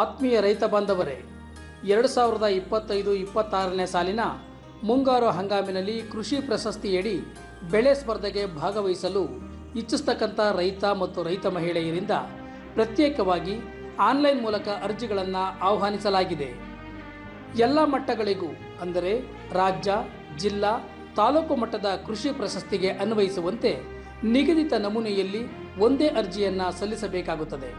ಆತ್ಮೀಯ ರೈತ ಬಾಂಧವರೇ, ಎರಡು ಸಾವಿರದ ಇಪ್ಪತ್ತೈದು ಇಪ್ಪತ್ತಾರನೇ ಸಾಲಿನ ಮುಂಗಾರು ಹಂಗಾಮಿನಲ್ಲಿ ಕೃಷಿ ಪ್ರಶಸ್ತಿಯಡಿ ಬೆಳೆ ಸ್ಪರ್ಧೆಗೆ ಭಾಗವಹಿಸಲು ಇಚ್ಛಿಸ್ತಕ್ಕಂಥ ರೈತ ಮತ್ತು ರೈತ ಮಹಿಳೆಯರಿಂದ ಪ್ರತ್ಯೇಕವಾಗಿ ಆನ್ಲೈನ್ ಮೂಲಕ ಅರ್ಜಿಗಳನ್ನು ಆಹ್ವಾನಿಸಲಾಗಿದೆ. ಎಲ್ಲ ಮಟ್ಟಗಳಿಗೂ, ಅಂದರೆ ರಾಜ್ಯ, ಜಿಲ್ಲಾ, ತಾಲೂಕು ಮಟ್ಟದ ಕೃಷಿ ಪ್ರಶಸ್ತಿಗೆ ಅನ್ವಯಿಸುವಂತೆ ನಿಗದಿತ ನಮೂನೆಯಲ್ಲಿ ಒಂದೇ ಅರ್ಜಿಯನ್ನು ಸಲ್ಲಿಸಬೇಕಾಗುತ್ತದೆ.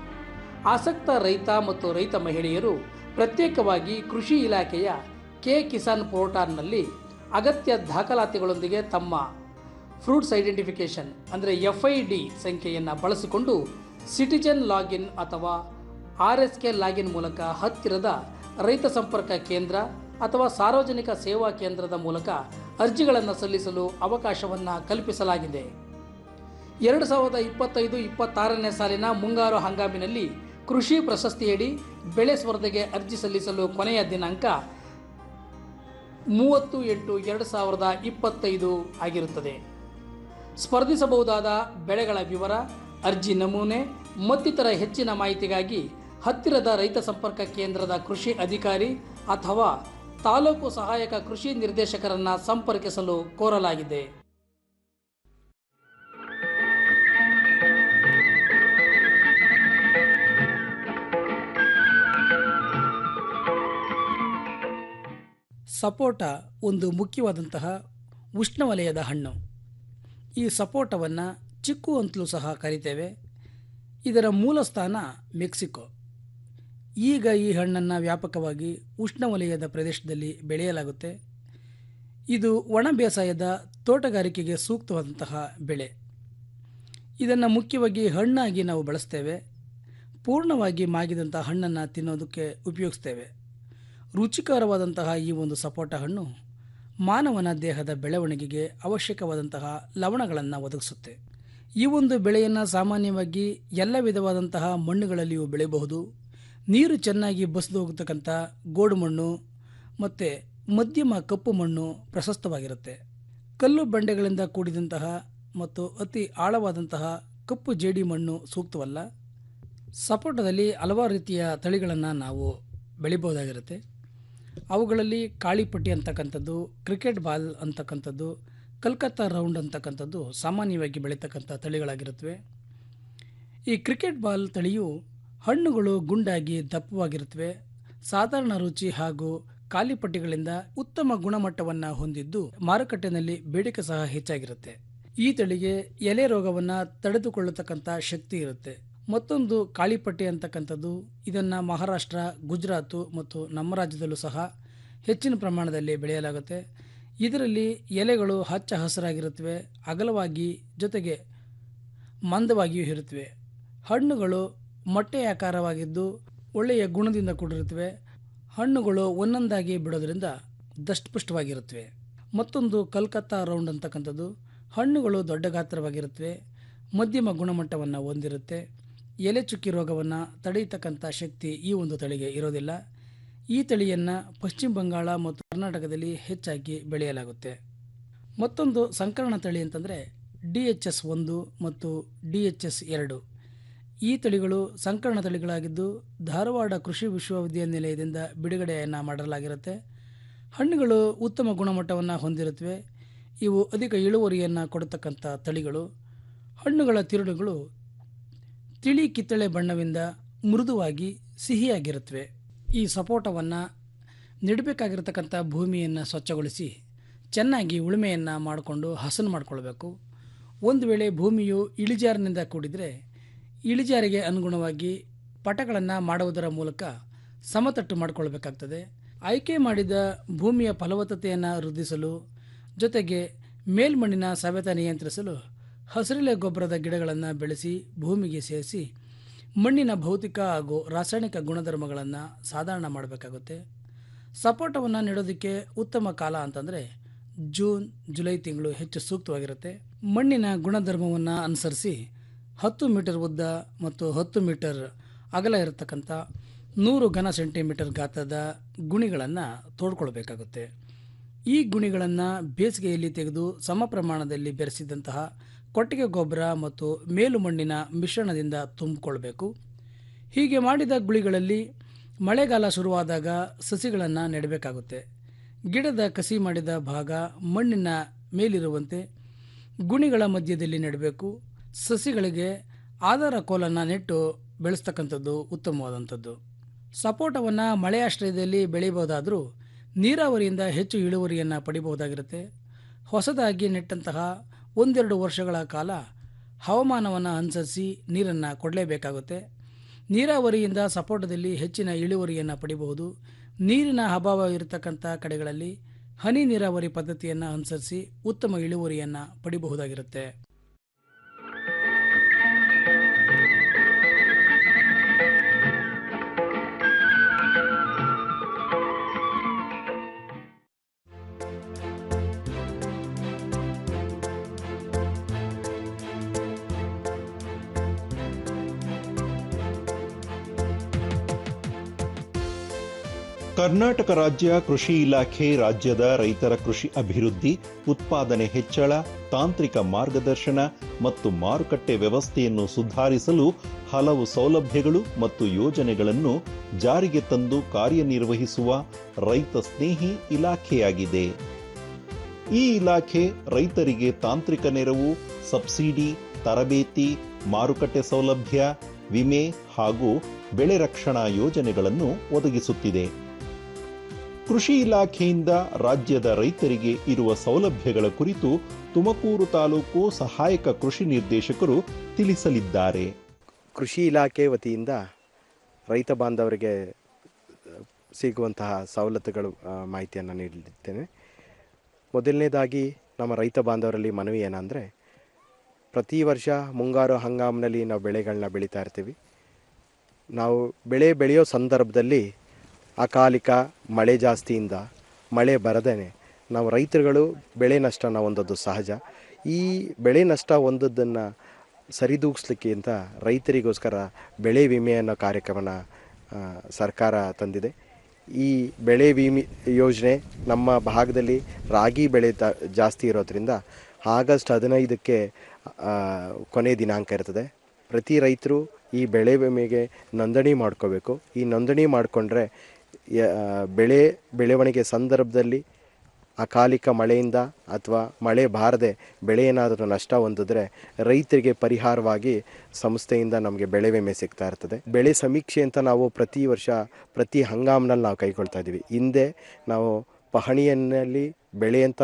ಆಸಕ್ತ ರೈತ ಮತ್ತು ರೈತ ಮಹಿಳೆಯರು ಪ್ರತ್ಯೇಕವಾಗಿ ಕೃಷಿ ಇಲಾಖೆಯ ಕೆ ಕಿಸಾನ್ ಪೋರ್ಟಲ್ನಲ್ಲಿ ಅಗತ್ಯ ದಾಖಲಾತಿಗಳೊಂದಿಗೆ ತಮ್ಮ ಫ್ರೂಟ್ಸ್ ಐಡೆಂಟಿಫಿಕೇಷನ್, ಅಂದರೆ ಎಫ್ ಐ ಡಿ ಸಂಖ್ಯೆಯನ್ನು ಬಳಸಿಕೊಂಡು ಸಿಟಿಜನ್ ಲಾಗಿನ್ ಅಥವಾ ಆರ್ ಎಸ್ ಕೆ ಲಾಗಿನ್ ಮೂಲಕ ಹತ್ತಿರದ ರೈತ ಸಂಪರ್ಕ ಕೇಂದ್ರ ಅಥವಾ ಸಾರ್ವಜನಿಕ ಸೇವಾ ಕೇಂದ್ರದ ಮೂಲಕ ಅರ್ಜಿಗಳನ್ನು ಸಲ್ಲಿಸಲು ಅವಕಾಶವನ್ನು ಕಲ್ಪಿಸಲಾಗಿದೆ. ಎರಡು ಸಾವಿರದ ಇಪ್ಪತ್ತೈದು ಇಪ್ಪತ್ತಾರನೇ ಸಾಲಿನ ಮುಂಗಾರು ಹಂಗಾಮಿನಲ್ಲಿ ಕೃಷಿ ಪ್ರಶಸ್ತಿಯಡಿ ಬೆಳೆ ಸ್ಪರ್ಧೆಗೆ ಅರ್ಜಿ ಸಲ್ಲಿಸಲು ಕೊನೆಯ ದಿನಾಂಕ ಮೂವತ್ತು ಎಂಟು ಎರಡು ಸಾವಿರದ ಇಪ್ಪತ್ತೈದು ಆಗಿರುತ್ತದೆ. ಸ್ಪರ್ಧಿಸಬಹುದಾದ ಬೆಳೆಗಳ ವಿವರ, ಅರ್ಜಿ ನಮೂನೆ, ಮತ್ತಿತರ ಹೆಚ್ಚಿನ ಮಾಹಿತಿಗಾಗಿ ಹತ್ತಿರದ ರೈತ ಸಂಪರ್ಕ ಕೇಂದ್ರದ ಕೃಷಿ ಅಧಿಕಾರಿ ಅಥವಾ ತಾಲೂಕು ಸಹಾಯಕ ಕೃಷಿ ನಿರ್ದೇಶಕರನ್ನು ಸಂಪರ್ಕಿಸಲು ಕೋರಲಾಗಿದೆ. ಸಪೋಟ ಒಂದು ಮುಖ್ಯವಾದಂತಹ ಉಷ್ಣವಲಯದ ಹಣ್ಣು. ಈ ಸಪೋಟವನ್ನು ಚಿಕ್ಕು ಅಂತಲೂ ಸಹ ಕರಿತೇವೆ. ಇದರ ಮೂಲ ಸ್ಥಾನ ಮೆಕ್ಸಿಕೋ. ಈಗ ಈ ಹಣ್ಣನ್ನು ವ್ಯಾಪಕವಾಗಿ ಉಷ್ಣವಲಯದ ಪ್ರದೇಶದಲ್ಲಿ ಬೆಳೆಯಲಾಗುತ್ತೆ. ಇದು ಒಣ ಬೇಸಾಯದ ತೋಟಗಾರಿಕೆಗೆ ಸೂಕ್ತವಾದಂತಹ ಬೆಳೆ. ಇದನ್ನು ಮುಖ್ಯವಾಗಿ ಹಣ್ಣಾಗಿ ನಾವು ಬಳಸ್ತೇವೆ. ಪೂರ್ಣವಾಗಿ ಮಾಗಿದಂಥ ಹಣ್ಣನ್ನು ತಿನ್ನೋದಕ್ಕೆ ಉಪಯೋಗಿಸ್ತೇವೆ. ರುಚಿಕರವಾದಂತಹ ಈ ಒಂದು ಸಪೋಟ ಹಣ್ಣು ಮಾನವನ ದೇಹದ ಬೆಳವಣಿಗೆಗೆ ಅವಶ್ಯಕವಾದಂತಹ ಲವಣಗಳನ್ನು ಒದಗಿಸುತ್ತೆ. ಈ ಒಂದು ಬೆಳೆಯನ್ನು ಸಾಮಾನ್ಯವಾಗಿ ಎಲ್ಲ ವಿಧವಾದಂತಹ ಮಣ್ಣುಗಳಲ್ಲಿಯೂ ಬೆಳೆಯಬಹುದು. ನೀರು ಚೆನ್ನಾಗಿ ಬಸಿದು ಹೋಗತಕ್ಕಂಥ ಗೋಡು ಮಣ್ಣು ಮತ್ತು ಮಧ್ಯಮ ಕಪ್ಪು ಮಣ್ಣು ಪ್ರಶಸ್ತವಾಗಿರುತ್ತೆ. ಕಲ್ಲು ಬಂಡೆಗಳಿಂದ ಕೂಡಿದಂತಹ ಮತ್ತು ಅತಿ ಆಳವಾದಂತಹ ಕಪ್ಪು ಜೇಡಿ ಮಣ್ಣು ಸೂಕ್ತವಲ್ಲ. ಸಪೋಟದಲ್ಲಿ ಹಲವಾರು ರೀತಿಯ ತಳಿಗಳನ್ನು ನಾವು ಬೆಳಿಬೋದಾಗಿರುತ್ತೆ ಅವುಗಳಲ್ಲಿ ಕಾಳಿಪಟ್ಟಿ ಅಂತಕ್ಕಂಥದ್ದು ಕ್ರಿಕೆಟ್ ಬಾಲ್ ಅಂತಕ್ಕಂಥದ್ದು, ಕಲ್ಕತ್ತಾ ರೌಂಡ್ ಅಂತಕ್ಕಂಥದ್ದು ಸಾಮಾನ್ಯವಾಗಿ ಬೆಳೀತಕ್ಕಂಥ ತಳಿಗಳಾಗಿರುತ್ತವೆ. ಈ ಕ್ರಿಕೆಟ್ ಬಾಲ್ ತಳಿಯು ಹಣ್ಣುಗಳು ಗುಂಡಾಗಿ ದಪ್ಪವಾಗಿರುತ್ತವೆ. ಸಾಧಾರಣ ರುಚಿ ಹಾಗೂ ಕಾಲಿಪಟ್ಟಿಗಳಿಂದ ಉತ್ತಮ ಗುಣಮಟ್ಟವನ್ನು ಹೊಂದಿದ್ದು ಮಾರುಕಟ್ಟೆನಲ್ಲಿ ಬೇಡಿಕೆ ಸಹ ಹೆಚ್ಚಾಗಿರುತ್ತೆ. ಈ ತಳಿಗೆ ಎಲೆ ರೋಗವನ್ನು ತಡೆದುಕೊಳ್ಳತಕ್ಕಂಥ ಶಕ್ತಿ ಇರುತ್ತೆ. ಮತ್ತೊಂದು ಕಾಳಿಪಟ್ಟಿ ಅಂತಕ್ಕಂಥದ್ದು, ಇದನ್ನು ಮಹಾರಾಷ್ಟ್ರ, ಗುಜರಾತು ಮತ್ತು ನಮ್ಮ ರಾಜ್ಯದಲ್ಲೂ ಸಹ ಹೆಚ್ಚಿನ ಪ್ರಮಾಣದಲ್ಲಿ ಬೆಳೆಯಲಾಗುತ್ತೆ. ಇದರಲ್ಲಿ ಎಲೆಗಳು ಹಚ್ಚ ಹಸಿರಾಗಿರುತ್ತವೆ, ಅಗಲವಾಗಿ ಜೊತೆಗೆ ಮಂದವಾಗಿಯೂ ಇರುತ್ತವೆ. ಹಣ್ಣುಗಳು ಮೊಟ್ಟೆ ಆಕಾರವಾಗಿದ್ದು ಒಳ್ಳೆಯ ಗುಣದಿಂದ ಕೂಡಿರುತ್ತವೆ. ಹಣ್ಣುಗಳು ಒಂದೊಂದಾಗಿ ಬಿಡೋದ್ರಿಂದ ದಷ್ಟಪುಷ್ಟವಾಗಿರುತ್ತವೆ. ಮತ್ತೊಂದು ಕಲ್ಕತ್ತಾ ರೌಂಡ್ ಅಂತಕ್ಕಂಥದ್ದು, ಹಣ್ಣುಗಳು ದೊಡ್ಡ ಗಾತ್ರವಾಗಿರುತ್ತವೆ, ಮಧ್ಯಮ ಗುಣಮಟ್ಟವನ್ನು ಹೊಂದಿರುತ್ತೆ. ಎಲೆ ಚುಕ್ಕಿ ರೋಗವನ್ನು ತಡೆಯತಕ್ಕಂಥ ಶಕ್ತಿ ಈ ಒಂದು ತಳಿಗೆ ಇರೋದಿಲ್ಲ. ಈ ತಳಿಯನ್ನು ಪಶ್ಚಿಮ ಬಂಗಾಳ ಮತ್ತು ಕರ್ನಾಟಕದಲ್ಲಿ ಹೆಚ್ಚಾಗಿ ಬೆಳೆಯಲಾಗುತ್ತೆ. ಮತ್ತೊಂದು ಸಂಕರಣ ತಳಿ ಅಂತಂದರೆ ಡಿ ಎಚ್ ಎಸ್ ಒಂದು ಮತ್ತು ಡಿ ಎಚ್ ಎಸ್ ಎರಡು. ಈ ತಳಿಗಳು ಸಂಕರಣ ತಳಿಗಳಾಗಿದ್ದು ಧಾರವಾಡ ಕೃಷಿ ವಿಶ್ವವಿದ್ಯಾನಿಲಯದಿಂದ ಬಿಡುಗಡೆಯನ್ನು ಮಾಡಲಾಗಿರುತ್ತೆ. ಹಣ್ಣುಗಳು ಉತ್ತಮ ಗುಣಮಟ್ಟವನ್ನು ಹೊಂದಿರುತ್ತವೆ. ಇವು ಅಧಿಕ ಇಳುವರಿಯನ್ನು ಕೊಡತಕ್ಕಂಥ ತಳಿಗಳು. ಹಣ್ಣುಗಳ ತಿರುಳುಗಳು ತಿಳಿ ಕಿತ್ತಳೆ ಬಣ್ಣವಿಂದ ಮೃದುವಾಗಿ ಸಿಹಿಯಾಗಿರುತ್ತವೆ. ಈ ಸಪೋಟವನ್ನು ನೆಡಬೇಕಾಗಿರ್ತಕ್ಕಂಥ ಭೂಮಿಯನ್ನು ಸ್ವಚ್ಛಗೊಳಿಸಿ ಚೆನ್ನಾಗಿ ಉಳುಮೆಯನ್ನು ಮಾಡಿಕೊಂಡು ಹಸನು ಮಾಡಿಕೊಳ್ಬೇಕು. ಒಂದು ವೇಳೆ ಭೂಮಿಯು ಇಳಿಜಾರಿನಿಂದ ಕೂಡಿದರೆ ಇಳಿಜಾರಿಗೆ ಅನುಗುಣವಾಗಿ ಪಟಗಳನ್ನು ಮಾಡುವುದರ ಮೂಲಕ ಸಮತಟ್ಟು ಮಾಡಿಕೊಳ್ಬೇಕಾಗ್ತದೆ. ಆಯ್ಕೆ ಮಾಡಿದ ಭೂಮಿಯ ಫಲವತ್ತತೆಯನ್ನು ವೃದ್ಧಿಸಲು ಜೊತೆಗೆ ಮೇಲ್ಮಣ್ಣಿನ ಸವೆತ ನಿಯಂತ್ರಿಸಲು ಹಸಿರೆಲೆ ಗೊಬ್ಬರದ ಗಿಡಗಳನ್ನು ಬೆಳೆಸಿ ಭೂಮಿಗೆ ಸೇರಿಸಿ ಮಣ್ಣಿನ ಭೌತಿಕ ಹಾಗೂ ರಾಸಾಯನಿಕ ಗುಣಧರ್ಮಗಳನ್ನು ಸಾಧಾರಣ ಮಾಡಬೇಕಾಗುತ್ತೆ. ಸಪೋಟವನ್ನು ನೀಡೋದಕ್ಕೆ ಉತ್ತಮ ಕಾಲ ಅಂತಂದರೆ ಜೂನ್, ಜುಲೈ ತಿಂಗಳು ಹೆಚ್ಚು ಸೂಕ್ತವಾಗಿರುತ್ತೆ. ಮಣ್ಣಿನ ಗುಣಧರ್ಮವನ್ನು ಅನುಸರಿಸಿ ಹತ್ತು ಮೀಟರ್ ಉದ್ದ ಮತ್ತು ಹತ್ತು ಮೀಟರ್ ಅಗಲ ಇರತಕ್ಕಂಥ ನೂರು ಘನ ಸೆಂಟಿಮೀಟರ್ ಗಾತ್ರದ ಗುಣಿಗಳನ್ನು ತೋಡ್ಕೊಳ್ಬೇಕಾಗುತ್ತೆ. ಈ ಗುಣಿಗಳನ್ನು ಬೇಸಿಗೆಯಲ್ಲಿ ತೆಗೆದು ಸಮ ಪ್ರಮಾಣದಲ್ಲಿ ಬೆರೆಸಿದಂತಹ ಕೊಟ್ಟಿಗೆ ಗೊಬ್ಬರ ಮತ್ತು ಮೇಲು ಮಣ್ಣಿನ ಮಿಶ್ರಣದಿಂದ ತುಂಬಿಕೊಳ್ಬೇಕು ಹೀಗೆ ಮಾಡಿದ ಗುಳಿಗಳಲ್ಲಿ ಮಳೆಗಾಲ ಶುರುವಾದಾಗ ಸಸಿಗಳನ್ನು ನೆಡಬೇಕಾಗುತ್ತೆ. ಗಿಡದ ಕಸಿ ಮಾಡಿದ ಭಾಗ ಮಣ್ಣಿನ ಮೇಲಿರುವಂತೆ ಗುಣಿಗಳ ಮಧ್ಯದಲ್ಲಿ ನೆಡಬೇಕು. ಸಸಿಗಳಿಗೆ ಆಧಾರ ಕೋಲನ್ನು ನೆಟ್ಟು ಬೆಳೆಸ್ತಕ್ಕಂಥದ್ದು ಉತ್ತಮವಾದಂಥದ್ದು. ಸಪೋಟವನ್ನು ಮಳೆಯಾಶ್ರಯದಲ್ಲಿ ಬೆಳೆಯಬಹುದಾದರೂ ನೀರಾವರಿಯಿಂದ ಹೆಚ್ಚು ಇಳುವರಿಯನ್ನು ಪಡಿಬಹುದಾಗಿರುತ್ತೆ. ಹೊಸದಾಗಿ ನೆಟ್ಟಂತಹ ಒಂದೆರಡು ವರ್ಷಗಳ ಕಾಲ ಹವಾಮಾನವನ್ನು ಅನುಸರಿಸಿ ನೀರನ್ನು ಕೊಡಲೇಬೇಕಾಗುತ್ತೆ. ನೀರಾವರಿಯಿಂದ ಸಪೋಟದಲ್ಲಿ ಹೆಚ್ಚಿನ ಇಳುವರಿಯನ್ನು ಪಡಿಬಹುದು. ನೀರಿನ ಅಭಾವ ಇರತಕ್ಕಂಥ ಕಡೆಗಳಲ್ಲಿ ಹನಿ ನೀರಾವರಿ ಪದ್ಧತಿಯನ್ನು ಅನುಸರಿಸಿ ಉತ್ತಮ ಇಳುವರಿಯನ್ನು ಪಡಿಬಹುದಾಗಿರುತ್ತೆ. ಕರ್ನಾಟಕ ರಾಜ್ಯ ಕೃಷಿ ಇಲಾಖೆ ರಾಜ್ಯದ ರೈತರ ಕೃಷಿ ಅಭಿವೃದ್ಧಿ, ಉತ್ಪಾದನೆ ಹೆಚ್ಚಳ, ತಾಂತ್ರಿಕ ಮಾರ್ಗದರ್ಶನ ಮತ್ತು ಮಾರುಕಟ್ಟೆ ವ್ಯವಸ್ಥೆಯನ್ನು ಸುಧಾರಿಸಲು ಹಲವು ಸೌಲಭ್ಯಗಳು ಮತ್ತು ಯೋಜನೆಗಳನ್ನು ಜಾರಿಗೆ ತಂದು ಕಾರ್ಯನಿರ್ವಹಿಸುವ ರೈತ ಸ್ನೇಹಿ ಇಲಾಖೆಯಾಗಿದೆ. ಈ ಇಲಾಖೆ ರೈತರಿಗೆ ತಾಂತ್ರಿಕ ನೆರವು, ಸಬ್ಸಿಡಿ, ತರಬೇತಿ, ಮಾರುಕಟ್ಟೆ ಸೌಲಭ್ಯ, ವಿಮೆ ಹಾಗೂ ಬೆಳೆ ರಕ್ಷಣಾ ಯೋಜನೆಗಳನ್ನು ಒದಗಿಸುತ್ತಿದೆ. ಕೃಷಿ ಇಲಾಖೆಯಿಂದ ರಾಜ್ಯದ ರೈತರಿಗೆ ಇರುವ ಸೌಲಭ್ಯಗಳ ಕುರಿತು ತುಮಕೂರು ತಾಲೂಕು ಸಹಾಯಕ ಕೃಷಿ ನಿರ್ದೇಶಕರು ತಿಳಿಸಲಿದ್ದಾರೆ. ಕೃಷಿ ಇಲಾಖೆ ವತಿಯಿಂದ ರೈತ ಬಾಂಧವರಿಗೆ ಸಿಗುವಂತಹ ಸವಲತ್ತುಗಳು ಮಾಹಿತಿಯನ್ನು ನೀಡಲಿದ್ದೇನೆ. ಮೊದಲನೇದಾಗಿ ನಮ್ಮ ರೈತ ಬಾಂಧವರಲ್ಲಿ ಮನವಿ ಏನಂದರೆ, ಪ್ರತಿ ವರ್ಷ ಮುಂಗಾರು ಹಂಗಾಮಿನಲ್ಲಿ ನಾವು ಬೆಳೆಗಳನ್ನ ಬೆಳೀತಾ ಇರ್ತೀವಿ. ನಾವು ಬೆಳೆ ಬೆಳೆಯೋ ಸಂದರ್ಭದಲ್ಲಿ ಅಕಾಲಿಕ ಮಳೆ ಜಾಸ್ತಿಯಿಂದ ಮಳೆ ಬರದೇ ನಾವು ರೈತರುಗಳು ಬೆಳೆ ನಷ್ಟನ ಹೊಂದೋದು ಸಹಜ. ಈ ಬೆಳೆ ನಷ್ಟ ಹೊಂದೋದನ್ನು ಸರಿದೂಗಿಸ್ಲಿಕ್ಕೆ ಅಂತ ರೈತರಿಗೋಸ್ಕರ ಬೆಳೆ ವಿಮೆ ಅನ್ನೋ ಕಾರ್ಯಕ್ರಮನ ಸರ್ಕಾರ ತಂದಿದೆ. ಈ ಬೆಳೆ ವಿಮೆ ಯೋಜನೆ ನಮ್ಮ ಭಾಗದಲ್ಲಿ ರಾಗಿ ಬೆಳೆ ತ- ಜಾಸ್ತಿ ಇರೋದ್ರಿಂದ ಆಗಸ್ಟ್ ಹದಿನೈದಕ್ಕೆ ಕೊನೆ ದಿನಾಂಕ ಇರ್ತದೆ. ಪ್ರತಿ ರೈತರು ಈ ಬೆಳೆ ವಿಮೆಗೆ ನೋಂದಣಿ ಮಾಡ್ಕೋಬೇಕು. ಈ ನೋಂದಣಿ ಮಾಡಿಕೊಂಡ್ರೆ ಬೆಳೆ, ಬೆಳವಣಿಗೆ ಸಂದರ್ಭದಲ್ಲಿ ಅಕಾಲಿಕ ಮಳೆಯಿಂದ ಅಥವಾ ಮಳೆ ಬಾರದೆ ಬೆಳೆ ಏನಾದರೂ ನಷ್ಟ ಹೊಂದಿದ್ರೆ ರೈತರಿಗೆ ಪರಿಹಾರವಾಗಿ ಸಂಸ್ಥೆಯಿಂದ ನಮಗೆ ಬೆಳೆ ವಿಮೆ ಸಿಗ್ತಾ ಇರ್ತದೆ. ಬೆಳೆ ಸಮೀಕ್ಷೆ ಅಂತ ನಾವು ಪ್ರತಿ ವರ್ಷ, ಪ್ರತಿ ಹಂಗಾಮ್ನಲ್ಲಿ ನಾವು ಕೈಗೊಳ್ತಾ ಇದ್ದೀವಿ. ಹಿಂದೆ ನಾವು ಪಹಣಿಯಲ್ಲಿ ಬೆಳೆ ಅಂತ